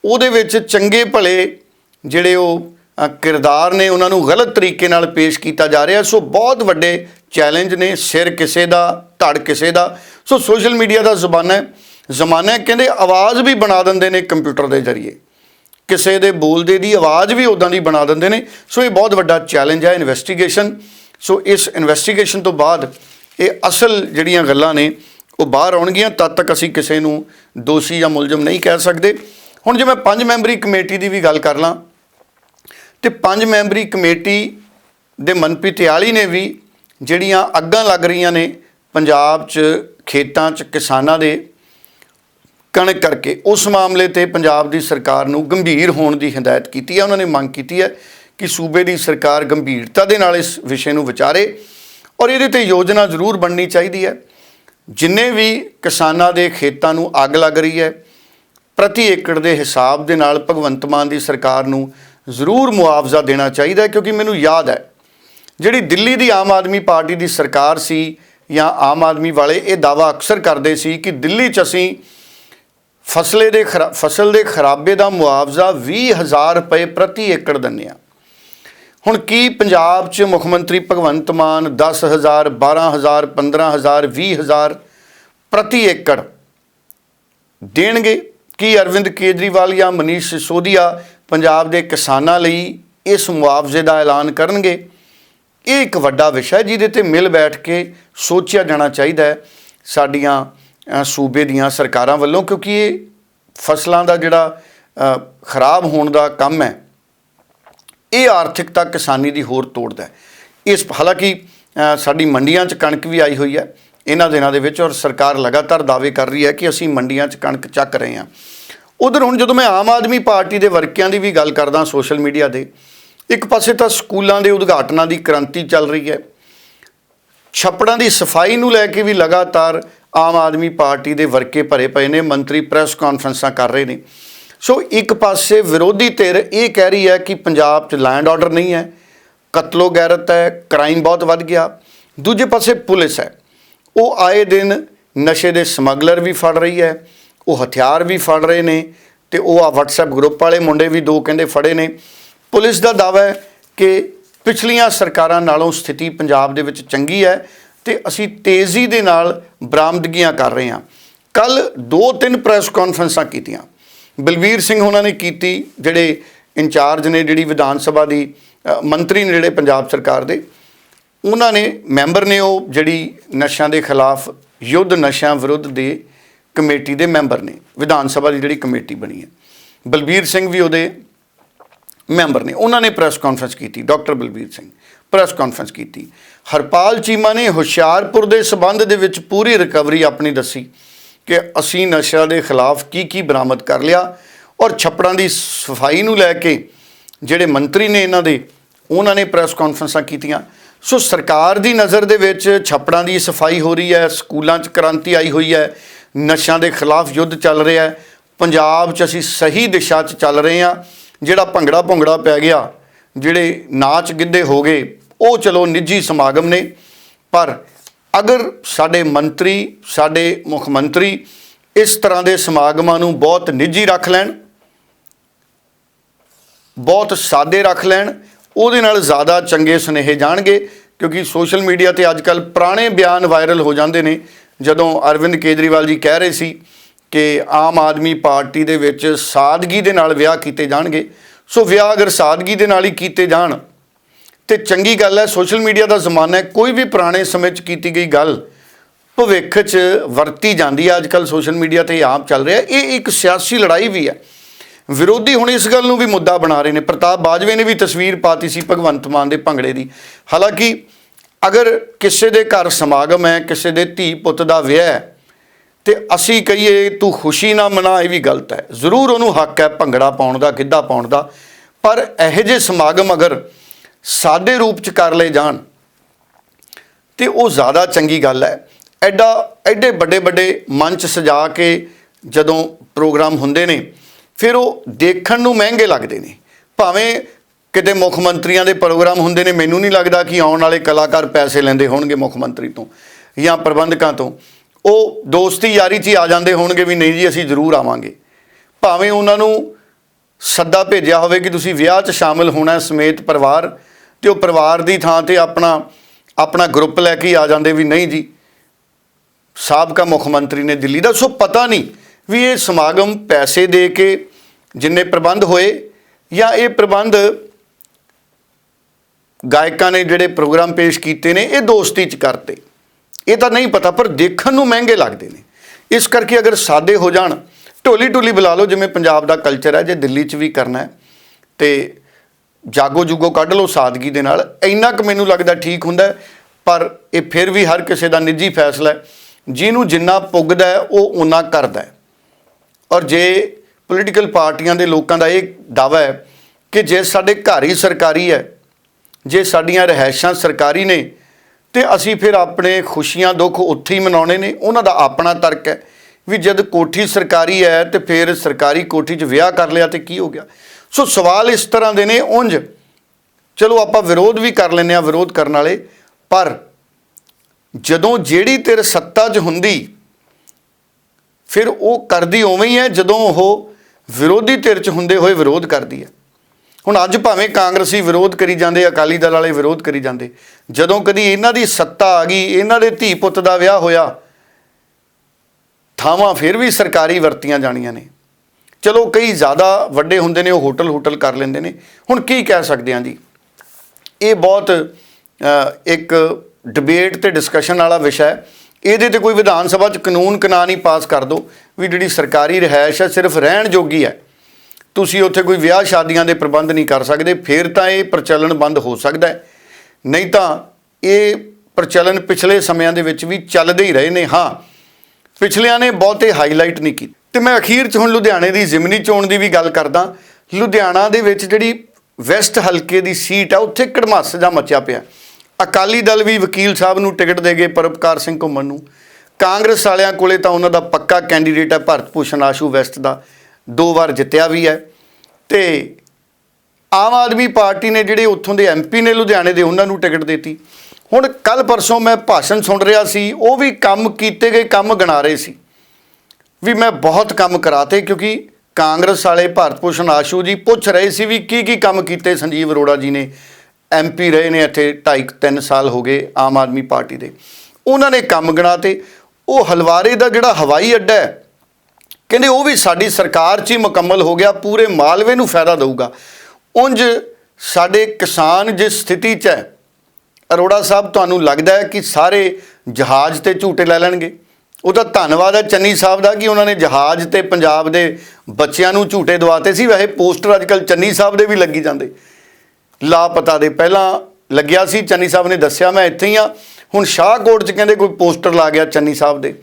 S2: ਉਹਦੇ ਵਿੱਚ ਚੰਗੇ ਭਲੇ ਜਿਹੜੇ ਉਹ ਕਿਰਦਾਰ ਨੇ ਉਹਨਾਂ ਨੂੰ ਗਲਤ ਤਰੀਕੇ ਨਾਲ ਪੇਸ਼ ਕੀਤਾ ਜਾ ਰਿਹਾ। ਸੋ ਬਹੁਤ ਵੱਡੇ ਚੈਲੰਜ ਨੇ ਸਿਰ ਕਿਸੇ ਦਾ, ਧੜ ਕਿਸੇ ਦਾ। ਸੋ ਸੋਸ਼ਲ ਮੀਡੀਆ ਦਾ ਜ਼ਮਾਨਾ ਹੈ। ਜ਼ਮਾਨਾ ਹੈ, ਕਹਿੰਦੇ ਆਵਾਜ਼ ਵੀ ਬਣਾ ਦਿੰਦੇ ਨੇ ਕੰਪਿਊਟਰ ਦੇ ਜ਼ਰੀਏ। ਕਿਸੇ ਦੇ ਬੋਲਦੇ ਦੀ ਆਵਾਜ਼ ਵੀ ਉਦਾਂ ਦੀ ਬਣਾ ਦਿੰਦੇ ਨੇ। ਸੋ ਇਹ ਬਹੁਤ ਵੱਡਾ ਚੈਲੰਜ ਹੈ ਇਨਵੈਸਟੀਗੇਸ਼ਨ। ਸੋ ਇਸ ਇਨਵੈਸਟੀਗੇਸ਼ਨ ਤੋਂ ਬਾਅਦ ਇਹ ਅਸਲ ਜਿਹੜੀਆਂ ਗੱਲਾਂ ਨੇ, ਉਹ ਬਾਹਰ ਆਉਣਗੀਆਂ। ਤਦ ਤੱਕ ਅਸੀਂ ਕਿਸੇ ਨੂੰ ਦੋਸ਼ੀ ਜਾਂ ਮੁਲਜ਼ਮ ਨਹੀਂ ਕਹਿ ਸਕਦੇ। ਹੁਣ ਜੇ ਮੈਂ ਪੰਜ ਮੈਂਬਰੀ ਕਮੇਟੀ ਦੀ ਵੀ ਗੱਲ ਕਰ ਲਾਂ ਤੇ ਪੰਜ ਮੈਂਬਰੀ ਕਮੇਟੀ ਦੇ ਮਨਪ੍ਰੀਤ ਇਆਲੀ ਨੇ ਵੀ ਜਿਹੜੀਆਂ ਅੱਗਾਂ ਲੱਗ ਰਹੀਆਂ ਨੇ ਪੰਜਾਬ 'ਚ ਖੇਤਾਂ 'ਚ ਕਿਸਾਨਾਂ ਦੇ ਕਣਕ ਕਰਕੇ, ਉਸ ਮਾਮਲੇ ਤੇ ਪੰਜਾਬ ਦੀ ਸਰਕਾਰ ਨੂੰ ਗੰਭੀਰ ਹੋਣ ਦੀ ਹਦਾਇਤ ਕੀਤੀ ਹੈ, ਉਹਨਾਂ ਨੇ ਮੰਗ ਕੀਤੀ ਹੈ ਕਿ ਸੂਬੇ ਦੀ ਸਰਕਾਰ ਗੰਭੀਰਤਾ ਦੇ ਨਾਲ ਇਸ ਵਿਸ਼ੇ ਨੂੰ ਵਿਚਾਰੇ ਔਰ ਇਹਦੇ ਤੇ ਯੋਜਨਾ ਜ਼ਰੂਰ ਬਣਨੀ ਚਾਹੀਦੀ ਹੈ। ਜਿੰਨੇ ਵੀ ਕਿਸਾਨਾਂ ਦੇ ਖੇਤਾਂ ਨੂੰ ਅੱਗ ਲੱਗ ਰਹੀ ਹੈ, ਪ੍ਰਤੀ ਏਕੜ ਦੇ ਹਿਸਾਬ ਦੇ ਨਾਲ ਭਗਵੰਤ ਮਾਨ ਦੀ ਸਰਕਾਰ ਨੂੰ ਜ਼ਰੂਰ ਮੁਆਵਜ਼ਾ ਦੇਣਾ ਚਾਹੀਦਾ ਹੈ, ਕਿਉਂਕਿ ਮੈਨੂੰ ਯਾਦ ਹੈ, ਜਿਹੜੀ ਦਿੱਲੀ ਦੀ ਆਮ ਆਦਮੀ ਪਾਰਟੀ ਦੀ ਸਰਕਾਰ ਸੀ ਜਾਂ ਆਮ ਆਦਮੀ ਵਾਲੇ ਇਹ ਦਾਵਾ ਅਕਸਰ ਕਰਦੇ ਸੀ ਕਿ ਦਿੱਲੀ 'ਚ ਅਸੀਂ ਫਸਲੇ ਦੇ ਖਰਾ- ਫਸਲ ਦੇ ਖਰਾਬੇ ਦਾ ਮੁਆਵਜ਼ਾ 20000 ਰੁਪਏ ਪ੍ਰਤੀ ਏਕੜ ਦਿੰਦੇ ਆ ਹੁਣ ਕੀ ਪੰਜਾਬ 'ਚ ਮੁੱਖ ਮੰਤਰੀ ਭਗਵੰਤ ਮਾਨ 10000 12000 15000 20000 ਪ੍ਰਤੀ ਏਕੜ ਦੇਣਗੇ? ਕੀ ਅਰਵਿੰਦ ਕੇਜਰੀਵਾਲ ਜਾਂ ਮਨੀਸ਼ ਸਿਸੋਦੀਆ ਪੰਜਾਬ ਦੇ ਕਿਸਾਨਾਂ ਲਈ ਇਸ ਮੁਆਵਜ਼ੇ ਦਾ ਐਲਾਨ ਕਰਨਗੇ। ਇਹ ਇੱਕ ਵੱਡਾ ਵਿਸ਼ਾ ਜਿਹਦੇ ਤੇ ਮਿਲ ਬੈਠ ਕੇ ਸੋਚਿਆ ਜਾਣਾ ਚਾਹੀਦਾ ਹੈ ਸਾਡੀਆਂ ਸੂਬੇ ਦੀਆਂ ਸਰਕਾਰਾਂ ਵੱਲੋਂ, ਕਿਉਂਕਿ ਇਹ ਫਸਲਾਂ ਦਾ ਜਿਹੜਾ ਖਰਾਬ ਹੋਣ ਦਾ ਕੰਮ ਹੈ, ਇਹ ਆਰਥਿਕਤਾ ਕਿਸਾਨੀ ਦੀ ਹੋਰ ਤੋੜਦਾ ਹੈ। ਇਸ ਹਾਲਾਂਕਿ ਸਾਡੀ ਮੰਡੀਆਂ 'ਚ ਕਣਕ ਵੀ ਆਈ ਹੋਈ ਹੈ, ਇਹਨਾਂ ਦਿਨਾਂ ਦੇ ਵਿੱਚ, ਔਰ ਸਰਕਾਰ ਲਗਾਤਾਰ ਦਾਅਵੇ ਕਰ ਰਹੀ ਹੈ ਕਿ ਅਸੀਂ ਮੰਡੀਆਂ 'ਚ ਕਣਕ ਚੱਕ ਰਹੇ ਹਾਂ। ਉਧਰ ਹੁਣ ਜਦੋਂ ਮੈਂ ਆਮ ਆਦਮੀ ਪਾਰਟੀ ਦੇ ਵਰਕਿਆਂ ਦੀ ਵੀ ਗੱਲ ਕਰਦਾ ਸੋਸ਼ਲ ਮੀਡੀਆ ਦੇ ਇੱਕ ਪਾਸੇ ਤਾਂ ਸਕੂਲਾਂ ਦੇ ਉਦਘਾਟਨਾਂ ਦੀ ਕ੍ਰਾਂਤੀ ਚੱਲ ਰਹੀ ਹੈ। ਛੱਪੜਾਂ ਦੀ ਸਫ਼ਾਈ ਨੂੰ ਲੈ ਕੇ ਵੀ ਲਗਾਤਾਰ ਆਮ ਆਦਮੀ ਪਾਰਟੀ ਦੇ ਵਰਕੇ ਭਰੇ ਪਏ ਨੇ, ਮੰਤਰੀ ਪ੍ਰੈਸ ਕਾਨਫਰੰਸਾਂ ਕਰ ਰਹੇ ਨੇ। ਸੋ ਇੱਕ ਪਾਸੇ ਵਿਰੋਧੀ ਧਿਰ ਇਹ ਕਹਿ ਰਹੀ ਹੈ ਕਿ ਪੰਜਾਬ 'ਚ ਲੈਂਡ ਆਰਡਰ ਨਹੀਂ ਹੈ, ਕਤਲੋ ਗੈਰਤ ਹੈ ਕ੍ਰਾਈਮ ਬਹੁਤ ਵੱਧ ਗਿਆ। ਦੂਜੇ ਪਾਸੇ ਪੁਲਿਸ ਹੈ। ਉਹ ਆਏ ਦਿਨ ਨਸ਼ੇ ਦੇ ਸਮਗਲਰ ਵੀ ਫੜ ਰਹੀ ਹੈ। ਉਹ ਹਥਿਆਰ ਵੀ ਫੜ ਰਹੇ ਨੇ ਤੇ ਉਹ ਆ WhatsApp ਗਰੁੱਪ ਵਾਲੇ ਮੁੰਡੇ ਵੀ ਦੋ ਕਹਿੰਦੇ ਫੜੇ ਨੇ। ਪੁਲਿਸ ਦਾ ਦਾਅਵਾ ਹੈ ਕਿ ਪਿਛਲੀਆਂ ਸਰਕਾਰਾਂ ਨਾਲੋਂ ਸਥਿਤੀ ਪੰਜਾਬ ਦੇ ਵਿੱਚ ਚੰਗੀ ਹੈ ਤੇ ਅਸੀਂ ਤੇਜ਼ੀ ਦੇ ਨਾਲ ਬਰਾਮਦਗੀਆਂ ਕਰ ਰਹੇ ਹਾਂ। ਕੱਲ ਦੋ ਤਿੰਨ ਪ੍ਰੈਸ ਕਾਨਫਰੰਸਾਂ ਕੀਤੀਆਂ। ਬਲਬੀਰ ਸਿੰਘ ਉਹਨਾਂ ਨੇ ਕੀਤੀ, ਜਿਹੜੇ ਇੰਚਾਰਜ ਨੇ, ਜਿਹੜੀ ਵਿਧਾਨ ਸਭਾ ਦੀ ਮੰਤਰੀ ਨੇ ਜਿਹੜੇ ਪੰਜਾਬ ਸਰਕਾਰ ਦੇ, ਉਹਨਾਂ ਨੇ ਮੈਂਬਰ ਨੇ ਉਹ ਜਿਹੜੀ ਨਸ਼ਿਆਂ ਦੇ ਖਿਲਾਫ ਯੁੱਧ ਨਸ਼ਿਆਂ ਵਿਰੁੱਧ ਦੇ ਕਮੇਟੀ ਦੇ ਮੈਂਬਰ ਨੇ, ਵਿਧਾਨ ਸਭਾ ਦੀ ਜਿਹੜੀ ਕਮੇਟੀ ਬਣੀ ਹੈ। ਬਲਬੀਰ ਸਿੰਘ ਵੀ ਉਹਦੇ ਮੈਂਬਰ ਨੇ। ਉਹਨਾਂ ਨੇ ਪ੍ਰੈਸ ਕਾਨਫਰੰਸ ਕੀਤੀ, doctor Balbir Singh, press conference ਕੀਤੀ। ਹਰਪਾਲ ਚੀਮਾ ਨੇ ਹੁਸ਼ਿਆਰਪੁਰ ਦੇ ਸਬੰਧ ਦੇ ਵਿੱਚ ਪੂਰੀ ਰਿਕਵਰੀ ਆਪਣੀ ਦੱਸੀ ਕਿ ਅਸੀਂ ਨਸ਼ਾ ਦੇ ਖਿਲਾਫ ਕੀ ਕੀ ਬਰਾਮਦ ਕਰ ਲਿਆ ਔਰ ਛੱਪੜਾਂ ਦੀ ਸਫ਼ਾਈ ਨੂੰ ਲੈ ਕੇ ਜਿਹੜੇ ਮੰਤਰੀ ਨੇ ਇਹਨਾਂ ਦੇ, ਉਹਨਾਂ ਨੇ ਪ੍ਰੈਸ ਕਾਨਫਰੰਸਾਂ ਕੀਤੀਆਂ। ਸੋ ਸਰਕਾਰ ਦੀ ਨਜ਼ਰ ਦੇ ਵਿੱਚ ਛੱਪੜਾਂ ਦੀ ਸਫ਼ਾਈ ਹੋ ਰਹੀ ਹੈ, ਸਕੂਲਾਂ 'ਚ ਕ੍ਰਾਂਤੀ ਆਈ ਹੋਈ ਹੈ ਨਸ਼ਿਆਂ ਦੇ ਖਿਲਾਫ ਯੁੱਧ ਚੱਲ ਰਿਹਾ ਹੈ। ਪੰਜਾਬ 'ਚ ਅਸੀਂ ਸਹੀ ਦਿਸ਼ਾ 'ਚ ਚੱਲ ਰਹੇ ਹਾਂ। ਜਿਹੜਾ ਭੰਗੜਾ ਭੁੰਗੜਾ ਪੈ ਗਿਆ, ਜਿਹੜੇ ਨਾਚ ਗਿੱਧੇ ਹੋ ਗਏ, ਉਹ ਚਲੋ ਨਿੱਜੀ ਸਮਾਗਮ ਨੇ। ਪਰ ਅਗਰ ਸਾਡੇ ਮੰਤਰੀ, ਸਾਡੇ ਮੁੱਖ ਮੰਤਰੀ ਇਸ ਤਰ੍ਹਾਂ ਦੇ ਸਮਾਗਮਾਂ ਨੂੰ ਬਹੁਤ ਨਿੱਜੀ ਰੱਖ ਲੈਣ, ਬਹੁਤ ਸਾਦੇ ਰੱਖ ਲੈਣ, ਉਹਦੇ ਨਾਲ ਜ਼ਿਆਦਾ ਚੰਗੇ ਸੁਨੇਹੇ ਜਾਣਗੇ। ਕਿਉਂਕਿ ਸੋਸ਼ਲ ਮੀਡੀਆ ਤੇ ਅੱਜ ਕੱਲ ਪੁਰਾਣੇ ਬਿਆਨ ਵਾਇਰਲ ਹੋ ਜਾਂਦੇ ਨੇ। ਜਦੋਂ ਅਰਵਿੰਦ ਕੇਜਰੀਵਾਲ ਜੀ ਕਹਿ ਰਹੇ ਸੀ ਕਿ ਆਮ ਆਦਮੀ ਪਾਰਟੀ ਦੇ ਵਿੱਚ ਸਾਦਗੀ ਦੇ ਨਾਲ ਵਿਆਹ ਕੀਤੇ ਜਾਣਗੇ, ਸੋ ਵਿਆਹ ਅਗਰ ਸਾਦਗੀ ਦੇ ਨਾਲ ਹੀ ਕੀਤੇ ਜਾਣ, ਤੇ ਚੰਗੀ ਗੱਲ ਹੈ, ਸੋਸ਼ਲ ਮੀਡੀਆ ਦਾ ਜ਼ਮਾਨਾ ਹੈ, ਕੋਈ ਵੀ ਪੁਰਾਣੇ ਸਮੇਂ 'ਚ ਕੀਤੀ ਗਈ ਗੱਲ ਭਵਿੱਖ 'ਚ ਵਰਤੀ ਜਾਂਦੀ ਹੈ ਅੱਜ ਕੱਲ ਸੋਸ਼ਲ ਮੀਡੀਆ ਤੇ ਇਹ ਆਮ ਚੱਲ ਰਿਹਾ, ਇਹ ਇੱਕ ਸਿਆਸੀ ਲੜਾਈ ਵੀ ਹੈ। ਵਿਰੋਧੀ ਹੁਣ ਇਸ ਗੱਲ ਨੂੰ ਵੀ ਮੁੱਦਾ ਬਣਾ ਰਹੇ ਨੇ। ਪ੍ਰਤਾਪ ਬਾਜਵੇ ਨੇ ਵੀ ਤਸਵੀਰ ਪਾਤੀ ਸੀ ਭਗਵੰਤ ਮਾਨ ਦੇ ਭੰਗੜੇ ਦੀ। ਹਾਲਾਂਕਿ ਅਗਰ ਕਿਸੇ ਦੇ ਘਰ ਸਮਾਗਮ ਹੈ, ਕਿਸੇ ਦੇ ਧੀ ਪੁੱਤ ਦਾ ਵਿਆਹ ਹੈ, ਤੇ ਅਸੀਂ ਕਹੀਏ, ਤੂੰ ਖੁਸ਼ੀ ਨਾ ਮਨਾ, ਇਹ ਵੀ ਗਲਤ ਹੈ। ਜ਼ਰੂਰ ਉਹਨੂੰ ਹੱਕ ਹੈ ਭੰਗੜਾ ਪਾਉਣ ਦਾ, ਗਿੱਧਾ ਪਾਉਣ ਦਾ। ਪਰ ਇਹੋ ਜਿਹੇ ਸਮਾਗਮ ਅਗਰ ਸਾਦੇ ਰੂਪ ਚ ਕਰ ਲਏ ਜਾਣ, ਤੇ ਉਹ ਜ਼ਿਆਦਾ ਚੰਗੀ ਗੱਲ ਹੈ। ਐਡਾ, ਐਡੇ ਵੱਡੇ ਵੱਡੇ ਮੰਚ ਸਜਾ ਕੇ ਜਦੋਂ ਪ੍ਰੋਗਰਾਮ ਹੁੰਦੇ ਨੇ, ਫਿਰ ਉਹ ਦੇਖਣ ਨੂੰ ਮਹਿੰਗੇ ਲੱਗਦੇ ਨੇ। ਭਾਵੇਂ ਕਿਤੇ ਮੁੱਖ ਮੰਤਰੀਆਂ ਦੇ ਪ੍ਰੋਗਰਾਮ ਹੁੰਦੇ ਨੇ, ਮੈਨੂੰ ਨਹੀਂ ਲੱਗਦਾ ਕਿ ਆਉਣ ਵਾਲੇ ਕਲਾਕਾਰ ਪੈਸੇ ਲੈਂਦੇ ਹੋਣਗੇ ਮੁੱਖ ਮੰਤਰੀ ਤੋਂ ਜਾਂ ਪ੍ਰਬੰਧਕਾਂ ਤੋਂ। ਉਹ ਦੋਸਤੀ ਯਾਰੀ 'ਚ ਹੀ ਆ ਜਾਂਦੇ ਹੋਣਗੇ ਵੀ ਨਹੀਂ ਜੀ, ਅਸੀਂ ਜ਼ਰੂਰ ਆਵਾਂਗੇ। ਭਾਵੇਂ ਉਹਨਾਂ ਨੂੰ ਸੱਦਾ ਭੇਜਿਆ ਹੋਵੇ ਕਿ ਤੁਸੀਂ ਵਿਆਹ 'ਚ ਸ਼ਾਮਲ ਹੋਣਾ ਸਮੇਤ ਪਰਿਵਾਰ, ਤੇ ਉਹ ਪਰਿਵਾਰ ਦੀ ਥਾਂ ਤੇ ਆਪਣਾ ਆਪਣਾ ਗਰੁੱਪ ਲੈ ਕੇ ਹੀ ਆ ਜਾਂਦੇ ਵੀ ਨਹੀਂ ਜੀ। ਸਾਬਕਾ ਮੁੱਖ ਮੰਤਰੀ ਨੇ ਦਿੱਲੀ ਦਾ, ਸੋ ਪਤਾ ਨਹੀਂ ਵੀ ਇਹ ਸਮਾਗਮ ਪੈਸੇ ਦੇ ਕੇ ਜਿੰਨੇ ਪ੍ਰਬੰਧ ਹੋਏ ਜਾਂ ਇਹ ਪ੍ਰਬੰਧ ਗਾਇਕਾਂ ਨੇ ਜਿਹੜੇ ਪ੍ਰੋਗਰਾਮ ਪੇਸ਼ ਕੀਤੇ ਨੇ, ਇਹ ਦੋਸਤੀ ਚ ਕਰਤੇ। ਇਹ ਤਾਂ ਨਹੀਂ ਪਤਾ, ਪਰ ਦੇਖਣ ਨੂੰ ਮਹਿੰਗੇ ਲੱਗਦੇ ਨੇ। ਇਸ ਕਰਕੇ ਅਗਰ ਸਾਦੇ ਹੋ ਜਾਣ, ਢੋਲੀ ਢੋਲੀ ਬੁਲਾ ਲਓ, ਜਿਵੇਂ ਪੰਜਾਬ ਦਾ ਕਲਚਰ ਹੈ, ਜੇ ਦਿੱਲੀ 'ਚ ਵੀ ਕਰਨਾ ਹੈ, ਤੇ ਜਾਗੋ ਜੁਗੋ ਕੱਢ ਲਓ ਸਾਦਗੀ ਦੇ ਨਾਲ, ਇੰਨਾ ਕੁ ਮੈਨੂੰ ਲੱਗਦਾ ਠੀਕ ਹੁੰਦਾ ਪਰ ਇਹ ਫਿਰ ਵੀ ਹਰ ਕਿਸੇ ਦਾ ਨਿੱਜੀ ਫੈਸਲਾ ਹੈ। ਜਿਹਨੂੰ ਜਿੰਨਾ ਪੁੱਗਦਾ ਉਹ ਉਨਾ ਕਰਦਾ ਹੈ। ਔਰ ਜੇ ਪੋਲੀਟੀਕਲ ਪਾਰਟੀਆਂ ਦੇ ਲੋਕਾਂ ਦਾ ਇਹ ਦਾਵਾ ਹੈ ਕਿ ਜੇ ਸਾਡੇ ਘਰ ਹੀ ਸਰਕਾਰੀ ਹੈ ਜੇ ਸਾਡੀਆਂ ਰਹਿائشਾਂ ਸਰਕਾਰੀ ਨੇ ਤੇ ਅਸੀਂ ਫਿਰ ਆਪਣੇ ਖੁਸ਼ੀਆਂ, ਦੁੱਖ ਉੱਥੇ ਹੀ ਮਨਾਉਣੇ ਨੇ। ਉਹਨਾਂ ਦਾ ਆਪਣਾ ਤਰਕ ਹੈ ਵੀ ਜਦ ਕੋਠੀ ਸਰਕਾਰੀ ਹੈ ਤੇ ਫਿਰ ਸਰਕਾਰੀ ਕੋਠੀ 'ਚ ਵਿਆਹ ਕਰ ਲਿਆ ਤੇ ਕੀ ਹੋ ਗਿਆ? ਸੋ ਸਵਾਲ ਇਸ ਤਰ੍ਹਾਂ ਦੇ ਨੇ ਉਂਝ। ਚਲੋ ਆਪਾਂ ਵਿਰੋਧ ਵੀ ਕਰ ਲੈਨੇ ਆ ਵਿਰੋਧ ਕਰਨ ਵਾਲੇ। ਪਰ ਜਦੋਂ ਜਿਹੜੀ ਤੇਰੇ ਸੱਤਾ 'ਚ ਹੁੰਦੀ, ਫਿਰ ਉਹ ਕਰਦੀ ਉਵੇਂ ਹੀ ਹੈ ਜਦੋਂ ਉਹ ਵਿਰੋਧੀ ਧਿਰ 'ਚ ਹੁੰਦੇ ਹੋਏ ਵਿਰੋਧ ਕਰਦੀ ਹੈ। ਹੁਣ ਅੱਜ ਭਾਵੇਂ ਕਾਂਗਰਸੀ ਵਿਰੋਧ ਕਰੀ ਜਾਂਦੇ, ਅਕਾਲੀ ਦਲ ਵਾਲੇ ਵਿਰੋਧ ਕਰੀ ਜਾਂਦੇ, ਜਦੋਂ ਕਦੀ ਇਹਨਾਂ ਦੀ ਸੱਤਾ ਆ ਗਈ, ਇਹਨਾਂ ਦੇ ਧੀ ਪੁੱਤ ਦਾ ਵਿਆਹ ਹੋਇਆ, ਥਾਵਾਂ ਫਿਰ ਵੀ ਸਰਕਾਰੀ ਵਰਤੀਆਂ ਜਾਣੀਆਂ ਨੇ। ਚਲੋ ਕਈ ਜ਼ਿਆਦਾ ਵੱਡੇ ਹੁੰਦੇ ਨੇ, ਉਹ ਹੋਟਲ ਹੋਟਲ ਕਰ ਲੈਂਦੇ ਨੇ। ਹੁਣ ਕੀ ਕਹਿ ਸਕਦੇ ਹਾਂ ਜੀ? ਇਹ ਬਹੁਤ ਇੱਕ ਡਿਬੇਟ ਤੇ ਡਿਸਕਸ਼ਨ ਵਾਲਾ ਵਿਸ਼ਾ ਹੈ। ਇਹਦੇ ਤੇ ਕੋਈ ਵਿਧਾਨ ਸਭਾ 'ਚ ਕਾਨੂੰਨ ਕਾਨੂੰਨ ਨਹੀਂ ਪਾਸ ਕਰ ਦਿਓ ਵੀ ਜਿਹੜੀ ਸਰਕਾਰੀ ਰਿਹਾਇਸ਼ ਹੈ, ਸਿਰਫ ਰਹਿਣ ਜੋਗੀ ਹੈ। ਤੁਸੀਂ ਉੱਥੇ ਕੋਈ ਵਿਆਹ ਸ਼ਾਦੀਆਂ ਦੇ ਪ੍ਰਬੰਧ ਨਹੀਂ ਕਰ ਸਕਦੇ, ਫਿਰ ਤਾਂ ਇਹ ਪ੍ਰਚਲਨ ਬੰਦ ਹੋ ਸਕਦਾ ਹੈ। ਨਹੀਂ ਤਾਂ ਇਹ ਪ੍ਰਚਲਨ ਪਿਛਲੇ ਸਮਿਆਂ ਦੇ ਵਿੱਚ ਵੀ ਚੱਲਦੇ ਹੀ ਰਹੇ ਨੇ। ਹਾਂ, ਪਿਛਲਿਆਂ ਨੇ ਬਹੁਤੇ ਹਾਈਲਾਈਟ ਨਹੀਂ ਕੀਤੀ। ਤੇ ਮੈਂ ਅਖੀਰ 'ਚ ਹੁਣ ਲੁਧਿਆਣੇ ਦੀ ਜ਼ਿਮਨੀ ਚੋਣ ਦੀ ਵੀ ਗੱਲ ਕਰਦਾ। ਲੁਧਿਆਣਾ ਦੇ ਵਿੱਚ ਜਿਹੜੀ ਵੈਸਟ ਹਲਕੇ ਦੀ ਸੀਟ ਆ, ਉੱਥੇ ਕੜਮਾਸ ਜਾਂ ਮਚਿਆ ਪਿਆ। ਅਕਾਲੀ ਦਲ ਵੀ ਵਕੀਲ ਸਾਹਿਬ ਨੂੰ ਟਿਕਟ ਦੇ ਗਏ ਪਰਪਕਾਰ ਸਿੰਘ ਘੁੰਮਣ ਨੂੰ। ਕਾਂਗਰਸ ਵਾਲਿਆਂ ਕੋਲੇ ਤਾਂ ਉਹਨਾਂ ਦਾ ਪੱਕਾ ਕੈਂਡੀਡੇਟ ਹੈ, ਭਰਤ ਭੂਸ਼ਣ ਆਸ਼ੂ ਵੈਸਟ ਦਾ। ਦੋ ਵਾਰ ਜਿੱਤਿਆ ਵੀ ਹੈ ਤੇ ਆਮ ਆਦਮੀ ਪਾਰਟੀ ਨੇ ਜਿਹੜੇ ਉੱਥੋਂ ਦੇ ਐਮਪੀ ਨੇ ਲੁਧਿਆਣੇ ਦੇ ਉਹਨਾਂ ਨੂੰ ਟਿਕਟ ਦਿੱਤੀ। ਹੁਣ ਕੱਲ ਪਰਸੋਂ ਮੈਂ ਭਾਸ਼ਣ ਸੁਣ ਰਿਹਾ ਸੀ, ਉਹ ਵੀ ਕੰਮ ਕੀਤੇ ਗਏ, ਕੰਮ ਗਿਣਾ ਰਹੇ ਸੀ। ਵੀ ਮੈਂ ਬਹੁਤ ਕੰਮ ਕਰਾਤੇ ਕਿਉਂਕਿ ਕਾਂਗਰਸ ਵਾਲੇ ਭਾਰਤ ਭੂਸ਼ਣ ਆਸ਼ੂ ਜੀ ਪੁੱਛ ਰਹੇ ਸੀ ਵੀ ਕੀ ਕੀ ਕੰਮ ਕੀਤੇ ਸੰਜੀਵ ਅਰੋੜਾ ਜੀ ਨੇ। ਐਮਪੀ ਰਹੇ ਨੇ ਇੱਥੇ 2.5 3 ਸਾਲ ਹੋ ਗਏ ਆਮ ਆਦਮੀ ਪਾਰਟੀ ਦੇ। ਉਹਨਾਂ ਨੇ ਕੰਮ ਗਿਣਾਤੇ। ਉਹ ਹਲਵਾਰੇ ਦਾ ਜਿਹੜਾ ਹਵਾਈ ਅੱਡਾ ਹੈ ਕਹਿੰਦੇ ਉਹ ਵੀ ਸਾਡੀ ਸਰਕਾਰ 'ਚ ਹੀ ਮੁਕੰਮਲ ਹੋ ਗਿਆ, ਪੂਰੇ ਮਾਲਵੇ ਨੂੰ ਫਾਇਦਾ ਦੇਊਗਾ। ਉਂਝ ਸਾਡੇ ਕਿਸਾਨ ਜਿਸ ਸਥਿਤੀ 'ਚ ਹੈ, ਅਰੋੜਾ ਸਾਹਿਬ, ਤੁਹਾਨੂੰ ਲੱਗਦਾ ਹੈ ਕਿ ਸਾਰੇ ਜਹਾਜ਼ ਤੇ ਝੂਟੇ ਲੈ ਲੈਣਗੇ? ਉਹਦਾ ਧੰਨਵਾਦ ਹੈ ਚੰਨੀ ਸਾਹਿਬ ਦਾ ਕਿ ਉਹਨਾਂ ਨੇ ਜਹਾਜ਼ ਤੇ ਪੰਜਾਬ ਦੇ ਬੱਚਿਆਂ ਨੂੰ ਝੂਟੇ ਦਵਾਤੇ ਸੀ। ਵੈਸੇ ਪੋਸਟਰ ਅੱਜਕੱਲ ਚੰਨੀ ਸਾਹਿਬ ਦੇ ਵੀ ਲੱਗੀ ਜਾਂਦੇ। ਲਾਪਤਾ ਦੇ ਪਹਿਲਾਂ ਲੱਗਿਆ ਸੀ, ਚੰਨੀ ਸਾਹਿਬ ਨੇ ਦੱਸਿਆ, ਮੈਂ ਇੱਥੇ ਹੀ ਆ ਹੁਣ ਸ਼ਾਹਕੋਟ 'ਚ ਕਹਿੰਦੇ ਕੋਈ ਪੋਸਟਰ ਲਾ ਗਿਆ ਚੰਨੀ ਸਾਹਿਬ ਦੇ।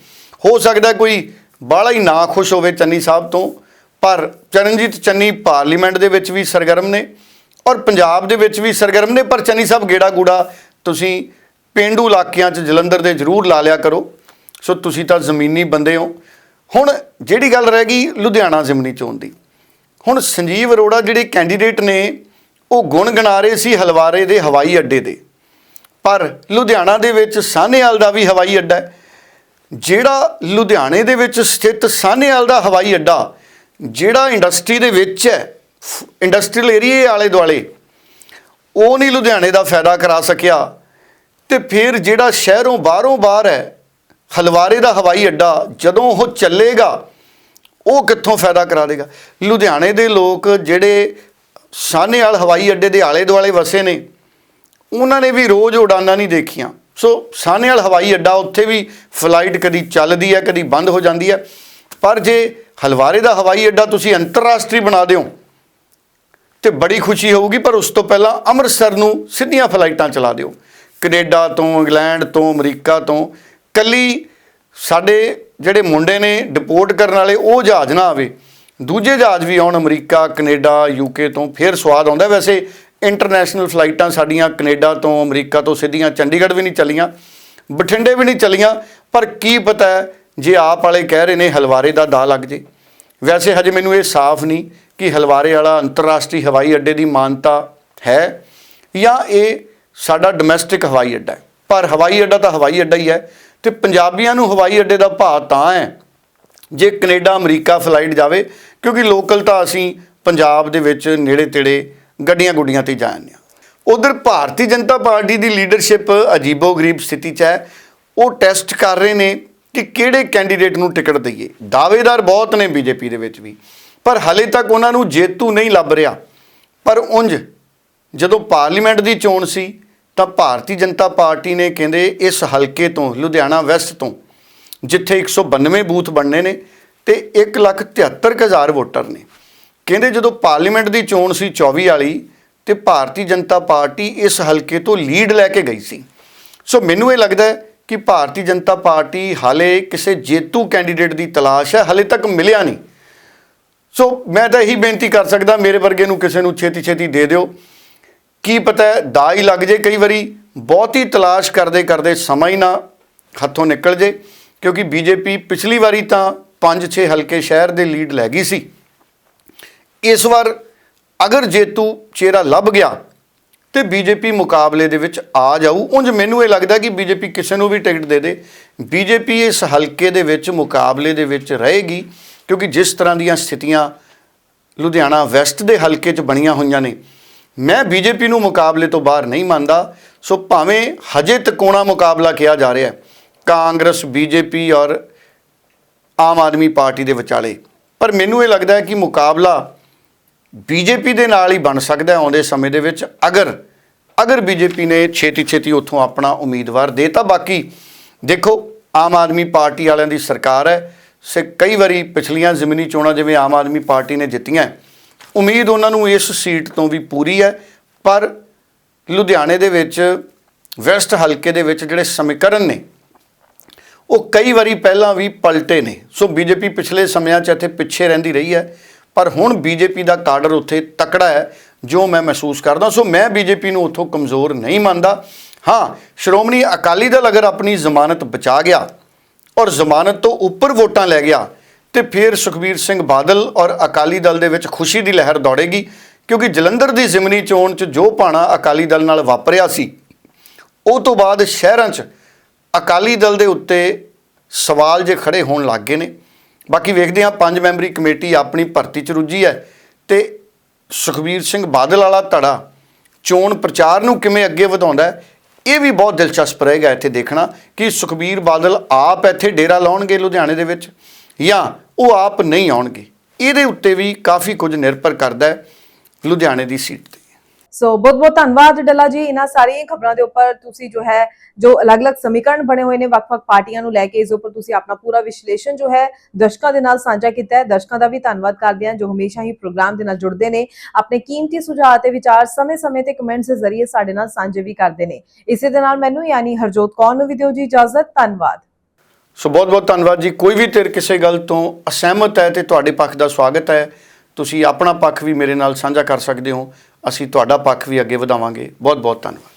S2: ਹੋ ਸਕਦਾ ਕੋਈ ਬਾਹਲਾ ਹੀ ਨਾ ਖੁਸ਼ ਹੋਵੇ ਚੰਨੀ ਸਾਹਿਬ ਤੋਂ। ਪਰ ਚਰਨਜੀਤ ਚੰਨੀ ਪਾਰਲੀਮੈਂਟ ਦੇ ਵਿੱਚ ਵੀ ਸਰਗਰਮ ਨੇ ਔਰ ਪੰਜਾਬ ਦੇ ਵਿੱਚ ਵੀ ਸਰਗਰਮ ਨੇ। ਪਰ ਚੰਨੀ ਸਾਹਿਬ ਗੇੜਾ ਗੂੜਾ ਤੁਸੀਂ ਪਿੰਡੂ ਇਲਾਕਿਆਂ 'ਚ ਜਲੰਧਰ ਦੇ ਜ਼ਰੂਰ ਲਾ ਲਿਆ ਕਰੋ। ਸੋ ਤੁਸੀਂ ਤਾਂ ਜ਼ਮੀਨੀ ਬੰਦੇ ਹੋ। ਹੁਣ ਜਿਹੜੀ ਗੱਲ ਰਹਿ ਗਈ ਲੁਧਿਆਣਾ ਜ਼ਿਮਨੀ ਚੋਣ ਦੀ। ਹੁਣ ਸੰਜੀਵ ਅਰੋੜਾ ਜਿਹੜੇ ਕੈਂਡੀਡੇਟ ਨੇ, ਉਹ ਗੁਣ ਗਣਾ ਰਹੇ ਸੀ ਹਲਵਾਰੇ ਦੇ ਹਵਾਈ ਅੱਡੇ ਦੇ ਪਰ ਲੁਧਿਆਣਾ ਦੇ ਵਿੱਚ ਸਾਹਨੇਵਾਲ ਦਾ ਵੀ ਹਵਾਈ ਅੱਡਾ ਹੈ। ਜਿਹੜਾ ਲੁਧਿਆਣੇ ਦੇ ਵਿੱਚ ਸਥਿਤ ਸਾਹਨੇਵਾਲ ਦਾ ਹਵਾਈ ਅੱਡਾ, ਜਿਹੜਾ ਇੰਡਸਟਰੀ ਦੇ ਵਿੱਚ ਹੈ, ਇੰਡਸਟਰੀਅਲ ਏਰੀਏ ਆਲੇ ਦੁਆਲੇ, ਉਹ ਨਹੀਂ ਲੁਧਿਆਣੇ ਦਾ ਫਾਇਦਾ ਕਰਾ ਸਕਿਆ। ਤੇ ਫਿਰ ਜਿਹੜਾ ਸ਼ਹਿਰੋਂ ਬਾਹਰੋਂ ਬਾਹਰ ਹੈ, ਹਲਵਾਰੇ ਦਾ ਹਵਾਈ ਅੱਡਾ, ਜਦੋਂ ਉਹ ਚੱਲੇਗਾ, ਉਹ ਕਿੱਥੋਂ ਫਾਇਦਾ ਕਰਾ ਦੇਗਾ? ਲੁਧਿਆਣੇ ਦੇ ਲੋਕ ਜਿਹੜੇ ਸਾਹਨੇਵਾਲ ਹਵਾਈ ਅੱਡੇ ਦੇ ਆਲੇ ਦੁਆਲੇ ਵਸੇ ਨੇ, ਉਹਨਾਂ ਨੇ ਵੀ ਰੋਜ਼ ਉਡਾਨਾਂ ਨਹੀਂ ਦੇਖੀਆਂ। ਸੋ ਸਾਹਨੇਵਾਲ ਹਵਾਈ ਅੱਡਾ ਉੱਥੇ ਵੀ ਫਲਾਈਟ ਕਦੀ ਚੱਲਦੀ ਹੈ, ਕਦੀ ਬੰਦ ਹੋ ਜਾਂਦੀ ਹੈ। ਪਰ ਜੇ ਹਲਵਾਰੇ ਦਾ ਹਵਾਈ ਅੱਡਾ ਤੁਸੀਂ ਅੰਤਰਰਾਸ਼ਟਰੀ ਬਣਾ ਦਿਓ, ਤੇ ਬੜੀ ਖੁਸ਼ੀ ਹੋਊਗੀ, ਪਰ ਉਸ ਤੋਂ ਪਹਿਲਾਂ ਅੰਮ੍ਰਿਤਸਰ ਨੂੰ ਸਿੱਧੀਆਂ ਫਲਾਈਟਾਂ ਚਲਾ ਦਿਓ। ਕੈਨੇਡਾ ਤੋਂ, ਇੰਗਲੈਂਡ ਤੋਂ, ਅਮਰੀਕਾ ਤੋਂ, ਕੱਲੀ ਸਾਡੇ ਜਿਹੜੇ ਮੁੰਡੇ ਨੇ ਡਿਪੋਰਟ ਕਰਨ ਵਾਲੇ, ਉਹ ਜਹਾਜ਼ ਨਾ ਆਵੇ। ਦੂਜੇ ਜਹਾਜ਼ ਵੀ ਆਉਣ, ਅਮਰੀਕਾ, ਕੈਨੇਡਾ ਯੂਕੇ ਤੋਂ ਫਿਰ ਸਵਾਦ ਆਉਂਦਾ। ਵੈਸੇ ਇੰਟਰਨੈਸ਼ਨਲ ਫਲਾਈਟਾਂ ਸਾਡੀਆਂ ਕੈਨੇਡਾ ਤੋਂ, ਅਮਰੀਕਾ ਤੋਂ ਸਿੱਧੀਆਂ, ਚੰਡੀਗੜ੍ਹ ਵੀ ਨਹੀਂ ਚੱਲੀਆਂ, ਬਠਿੰਡੇ ਵੀ ਨਹੀਂ ਚੱਲੀਆਂ, ਪਰ ਕੀ ਪਤਾ ਹੈ, ਜੇ ਆਪ ਵਾਲੇ ਕਹਿ ਰਹੇ ਨੇ ਹਲਵਾਰੇ ਦਾ ਦਾ ਲੱਗ ਜੇ। ਵੈਸੇ ਹਜੇ ਮੈਨੂੰ ਇਹ ਸਾਫ਼ ਨਹੀਂ ਕਿ ਹਲਵਾਰੇ ਵਾਲਾ ਅੰਤਰਰਾਸ਼ਟਰੀ ਹਵਾਈ ਅੱਡੇ ਦੀ ਮਾਨਤਾ ਹੈ ਜਾਂ ਇਹ ਸਾਡਾ ਡੋਮੈਸਟਿਕ ਹਵਾਈ ਅੱਡਾ ਹੈ। ਪਰ ਹਵਾਈ ਅੱਡਾ ਤਾਂ ਹਵਾਈ ਅੱਡਾ ਹੀ ਹੈ ਤੇ ਪੰਜਾਬੀਆਂ ਨੂੰ ਹਵਾਈ ਅੱਡੇ ਦਾ ਭਾਅ ਤਾਂ ਹੈ ਜੇ ਕੈਨੇਡਾ ਅਮਰੀਕਾ ਫਲਾਈਟ ਜਾਵੇ, ਕਿਉਂਕਿ ਲੋਕਲ ਤਾਂ ਅਸੀਂ ਪੰਜਾਬ ਦੇ ਵਿੱਚ ਨੇੜੇ ਤੇੜੇ ਗੱਡੀਆਂ ਗੁੱਡੀਆਂ ਤੇ ਜਾ ਹਾਂ। ਉਧਰ ਭਾਰਤੀ ਜਨਤਾ ਪਾਰਟੀ ਦੀ ਲੀਡਰਸ਼ਿਪ ਅਜੀਬੋ-ਗਰੀਬ ਸਥਿਤੀ 'ਚ ਹੈ। ਉਹ ਟੈਸਟ ਕਰ ਰਹੇ ਨੇ ਕਿ ਕਿਹੜੇ ਕੈਂਡੀਡੇਟ ਨੂੰ ਟਿਕਟ ਦਈਏ। ਦਾਅਵੇਦਾਰ ਬਹੁਤ ਨੇ ਬੀਜੇਪੀ ਦੇ ਵਿੱਚ ਵੀ। ਪਰ ਹਲੇ ਤੱਕ ਉਹਨਾਂ ਨੂੰ ਜੇਤੂ ਨਹੀਂ ਲੱਭ ਰਿਹਾ। ਪਰ ਉਂਝ, ਜਦੋਂ ਪਾਰਲੀਮੈਂਟ ਦੀ ਚੋਣ ਸੀ, ਤਾਂ ਭਾਰਤੀ ਜਨਤਾ ਪਾਰਟੀ ਨੇ ਕਹਿੰਦੇ ਇਸ ਹਲਕੇ ਤੋਂ, ਲੁਧਿਆਣਾ ਵੈਸਟ ਤੋਂ, ਜਿੱਥੇ 192 ਬੂਥ ਬਣਨੇ ਨੇ ਤੇ 173000 ਵੋਟਰ ਨੇ। ਕਹਿੰਦੇ ਜਦੋਂ ਪਾਰਲੀਮੈਂਟ ਦੀ ਚੋਣ ਸੀ 24 ਵਾਲੀ ਤੇ ਭਾਰਤੀ ਜਨਤਾ ਪਾਰਟੀ ਇਸ ਹਲਕੇ ਤੋਂ ਲੀਡ ਲੈ ਕੇ ਗਈ ਸੀ। ਸੋ ਮੈਨੂੰ ਇਹ ਲੱਗਦਾ ਹੈ ਕਿ ਭਾਰਤੀ ਜਨਤਾ ਪਾਰਟੀ ਹਾਲੇ ਕਿਸੇ ਜੇਤੂ ਕੈਂਡੀਡੇਟ ਦੀ ਤਲਾਸ਼ ਹੈ, ਹਾਲੇ ਤੱਕ ਮਿਲਿਆ ਨਹੀਂ। ਸੋ ਮੈਂ ਤਾਂ ਇਹੀ ਬੇਨਤੀ ਕਰ ਸਕਦਾ, ਮੇਰੇ ਵਰਗੇ ਨੂੰ ਕਿਸੇ ਨੂੰ ਛੇਤੀ ਛੇਤੀ ਦੇ ਦਿਓ। ਕੀ ਪਤਾ ਹੈ, ਦਾ ਹੀ ਲੱਗ ਜੇ ਕਈ ਵਾਰੀ, ਬਹੁਤੀ ਤਲਾਸ਼ ਕਰਦੇ ਕਰਦੇ ਸਮਾਂ ਹੀ ਨਾ ਹੱਥੋਂ ਨਿਕਲ ਜੇ, ਕਿਉਂਕਿ ਬੀਜੇਪੀ ਪਿਛਲੀ ਵਾਰੀ ਤਾਂ 5-6 ਹਲਕੇ ਸ਼ਹਿਰ ਦੇ ਲੀਡ ਲੈ ਗਈ ਸੀ। ਇਸ ਵਾਰ ਅਗਰ ਜੇਤੂ ਚਿਹਰਾ ਲੱਭ ਗਿਆ ਤੇ ਬੀਜੇਪੀ ਮੁਕਾਬਲੇ ਦੇ ਵਿੱਚ ਆ ਜਾਊ, ਉਂਝ ਮੈਨੂੰ ਇਹ ਲੱਗਦਾ ਕਿ ਬੀਜੇਪੀ ਕਿਸੇ ਨੂੰ ਵੀ ਟਿਕਟ ਦੇ ਦੇ। ਬੀਜੇਪੀ ਇਸ ਹਲਕੇ ਦੇ ਵਿੱਚ ਮੁਕਾਬਲੇ ਦੇ ਵਿੱਚ ਰਹੇਗੀ, ਕਿਉਂਕਿ ਜਿਸ ਤਰ੍ਹਾਂ ਦੀਆਂ ਸਥਿਤੀਆਂ ਲੁਧਿਆਣਾ ਵੈਸਟ ਦੇ ਹਲਕੇ 'ਚ ਬਣੀਆਂ ਹੋਈਆਂ ਨੇ, ਮੈਂ ਬੀਜੇਪੀ ਨੂੰ ਮੁਕਾਬਲੇ ਤੋਂ ਬਾਹਰ ਨਹੀਂ ਮੰਨਦਾ। ਸੋ ਭਾਵੇਂ ਹਜੇ ਤਕੋਣਾ ਮੁਕਾਬਲਾ ਕਿਹਾ ਜਾ ਰਿਹਾ ਹੈ, ਕਾਂਗਰਸ, ਬੀਜੇਪੀ ਔਰ ਆਮ ਆਦਮੀ ਪਾਰਟੀ ਦੇ ਵਿਚਾਲੇ, ਪਰ ਮੈਨੂੰ ਇਹ ਲੱਗਦਾ ਹੈ ਕਿ ਮੁਕਾਬਲਾ ਬੀਜੇਪੀ ਦੇ ਨਾਲ ਹੀ ਬਣ ਸਕਦਾ ਆਉਂਦੇ ਸਮੇਂ ਦੇ ਵਿੱਚ। ਅਗਰ ਅਗਰ ਬੀਜੇਪੀ ਨੇ ਛੇਤੀ ਛੇਤੀ ਉੱਥੋਂ ਆਪਣਾ ਉਮੀਦਵਾਰ ਦੇਤਾ, ਬਾਕੀ ਦੇਖੋ, ਆਮ ਆਦਮੀ ਪਾਰਟੀ ਵਾਲਿਆਂ ਦੀ ਸਰਕਾਰ ਹੈ। ਸੇ ਕਈ ਵਾਰੀ ਪਿਛਲੀਆਂ ਜ਼ਮੀਨੀ ਚੋਣਾਂ ਜਿਵੇਂ ਆਮ ਆਦਮੀ ਪਾਰਟੀ ਨੇ ਜਿੱਤੀਆਂ, ਉਮੀਦ ਉਹਨਾਂ ਨੂੰ ਇਸ ਸੀਟ ਤੋਂ ਵੀ ਪੂਰੀ ਹੈ। ਪਰ ਲੁਧਿਆਣੇ ਦੇ ਵਿੱਚ, ਵੈਸਟ ਹਲਕੇ ਦੇ ਵਿੱਚ ਜਿਹੜੇ ਸਮੀਕਰਨ ਨੇ, ਉਹ ਕਈ ਵਾਰੀ ਪਹਿਲਾਂ ਵੀ ਪਲਟੇ ਨੇ। ਸੋ ਬੀਜੇਪੀ ਪਿਛਲੇ ਸਮਿਆਂ 'ਚ ਇੱਥੇ ਪਿੱਛੇ ਰਹਿੰਦੀ ਰਹੀ ਹੈ। ਪਰ ਹੁਣ ਬੀਜੇਪੀ ਦਾ ਕਾਡਰ ਉੱਥੇ ਤਕੜਾ ਹੈ, ਜੋ ਮੈਂ ਮਹਿਸੂਸ ਕਰਦਾ। ਸੋ ਮੈਂ ਬੀਜੇਪੀ ਨੂੰ ਉੱਥੋਂ ਕਮਜ਼ੋਰ ਨਹੀਂ ਮੰਨਦਾ। ਹਾਂ, ਸ਼੍ਰੋਮਣੀ ਅਕਾਲੀ ਦਲ ਅਗਰ ਆਪਣੀ ਜ਼ਮਾਨਤ ਬਚਾ ਗਿਆ ਔਰ ਜ਼ਮਾਨਤ ਤੋਂ ਉੱਪਰ ਵੋਟਾਂ ਲੈ ਗਿਆ, ਤੇ ਫਿਰ ਸੁਖਬੀਰ ਸਿੰਘ ਬਾਦਲ ਔਰ ਅਕਾਲੀ ਦਲ ਦੇ ਵਿੱਚ ਖੁਸ਼ੀ ਦੀ ਲਹਿਰ ਦੌੜੇਗੀ, ਕਿਉਂਕਿ ਜਲੰਧਰ ਦੀ ਜ਼ਿਮਨੀ ਚੋਣ 'ਚ ਜੋ ਪਾਣਾ ਅਕਾਲੀ ਦਲ ਨਾਲ ਵਾਪਰਿਆ ਸੀ, ਉਹ ਤੋਂ ਬਾਅਦ ਸ਼ਹਿਰਾਂ 'ਚ ਅਕਾਲੀ ਦਲ ਦੇ ਉੱਤੇ ਸਵਾਲ ਜੇ ਖੜੇ ਹੋਣ ਲੱਗ ਗਏ ਨੇ। ਬਾਕੀ ਵੇਖਦੇ ਹਾਂ, ਪੰਜ ਮੈਂਬਰੀ ਕਮੇਟੀ ਆਪਣੀ ਭਰਤੀ 'ਚ ਰੁੱਝੀ ਹੈ ਤੇ ਸੁਖਬੀਰ ਸਿੰਘ ਬਾਦਲ ਵਾਲਾ ਧੜਾ ਚੋਣ ਪ੍ਰਚਾਰ ਨੂੰ ਕਿਵੇਂ ਅੱਗੇ ਵਧਾਉਂਦਾ ਇਹ ਵੀ ਬਹੁਤ ਦਿਲਚਸਪ ਰਹੇਗਾ ਇੱਥੇ ਦੇਖਣਾ ਕਿ ਸੁਖਬੀਰ ਬਾਦਲ ਆਪ ਇੱਥੇ ਡੇਰਾ ਲਾਉਣਗੇ ਲੁਧਿਆਣੇ ਦੇ ਵਿੱਚ ਜਾਂ ਉਹ ਆਪ ਨਹੀਂ ਆਉਣਗੇ। ਇਹਦੇ ਉੱਤੇ ਵੀ ਕਾਫੀ ਕੁਝ ਨਿਰਭਰ ਕਰਦਾ ਹੈ ਲੁਧਿਆਣੇ ਦੀ ਸੀਟ ਤੇ।
S1: ਸੋ ਬਹੁਤ ਬਹੁਤ ਧੰਨਵਾਦ ਡੱਲਾ ਜੀ, ਇਹਨਾਂ ਸਾਰੀਆਂ ਖਬਰਾਂ ਦੇ ਉੱਪਰ ਤੁਸੀਂ ਜੋ ਹੈ, ਜੋ ਅਲੱਗ-ਅਲੱਗ ਸਮੀਕਰਨ ਬਣੇ ਹੋਏ ਨੇ, ਵੱਖ-ਵੱਖ ਪਾਰਟੀਆਂ ਨੂੰ ਲੈ ਕੇ ਇਸ ਉੱਪਰ ਤੁਸੀਂ ਆਪਣਾ ਪੂਰਾ ਵਿਸ਼ਲੇਸ਼ਣ ਜੋ ਹੈ, ਦਰਸ਼ਕਾਂ ਦੇ ਨਾਲ ਸਾਂਝਾ ਕੀਤਾ ਹੈ। ਦਰਸ਼ਕਾਂ ਦਾ ਵੀ ਧੰਨਵਾਦ ਕਰਦੇ ਹਾਂ, ਜੋ ਹਮੇਸ਼ਾ ਹੀ ਪ੍ਰੋਗਰਾਮ ਦੇ ਨਾਲ ਜੁੜਦੇ ਨੇ, ਆਪਣੇ ਕੀਮਤੀ ਸੁਝਾਅ ਤੇ ਵਿਚਾਰ ਸਮੇਂ-ਸਮੇਂ ਤੇ ਕਮੈਂਟਸ ਦੇ ਜ਼ਰੀਏ ਸਾਡੇ ਨਾਲ ਸਾਂਝੇ ਵੀ ਕਰਦੇ ਨੇ। ਇਸੇ ਦੇ ਨਾਲ ਮੈਨੂੰ ਯਾਨੀ ਹਰਜੋਤ ਕੌਰ ਨੂੰ ਵੀ ਦਿਓ ਜੀ ਇਜਾਜ਼ਤ, ਧੰਨਵਾਦ।
S2: ਸੋ ਬਹੁਤ ਬਹੁਤ ਧੰਨਵਾਦ ਜੀ। ਕੋਈ ਵੀ ਧਿਰ ਕਿਸੇ ਗੱਲ ਤੋਂ ਅਸਹਿਮਤ ਹੈ ਤੇ ਤੁਹਾਡੇ ਪੱਖ ਦਾ ਸਵਾਗਤ ਹੈ, ਤੁਸੀਂ ਆਪਣਾ ਪੱਖ ਵੀ ਮੇਰੇ ਨਾਲ ਸਾਂਝਾ ਕਰ ਸਕਦੇ ਹੋ। ਅਸੀਂ ਤੁਹਾਡਾ ਪੱਖ ਵੀ ਅੱਗੇ ਵਧਾਵਾਂਗੇ। ਬਹੁਤ ਬਹੁਤ ਧੰਨਵਾਦ।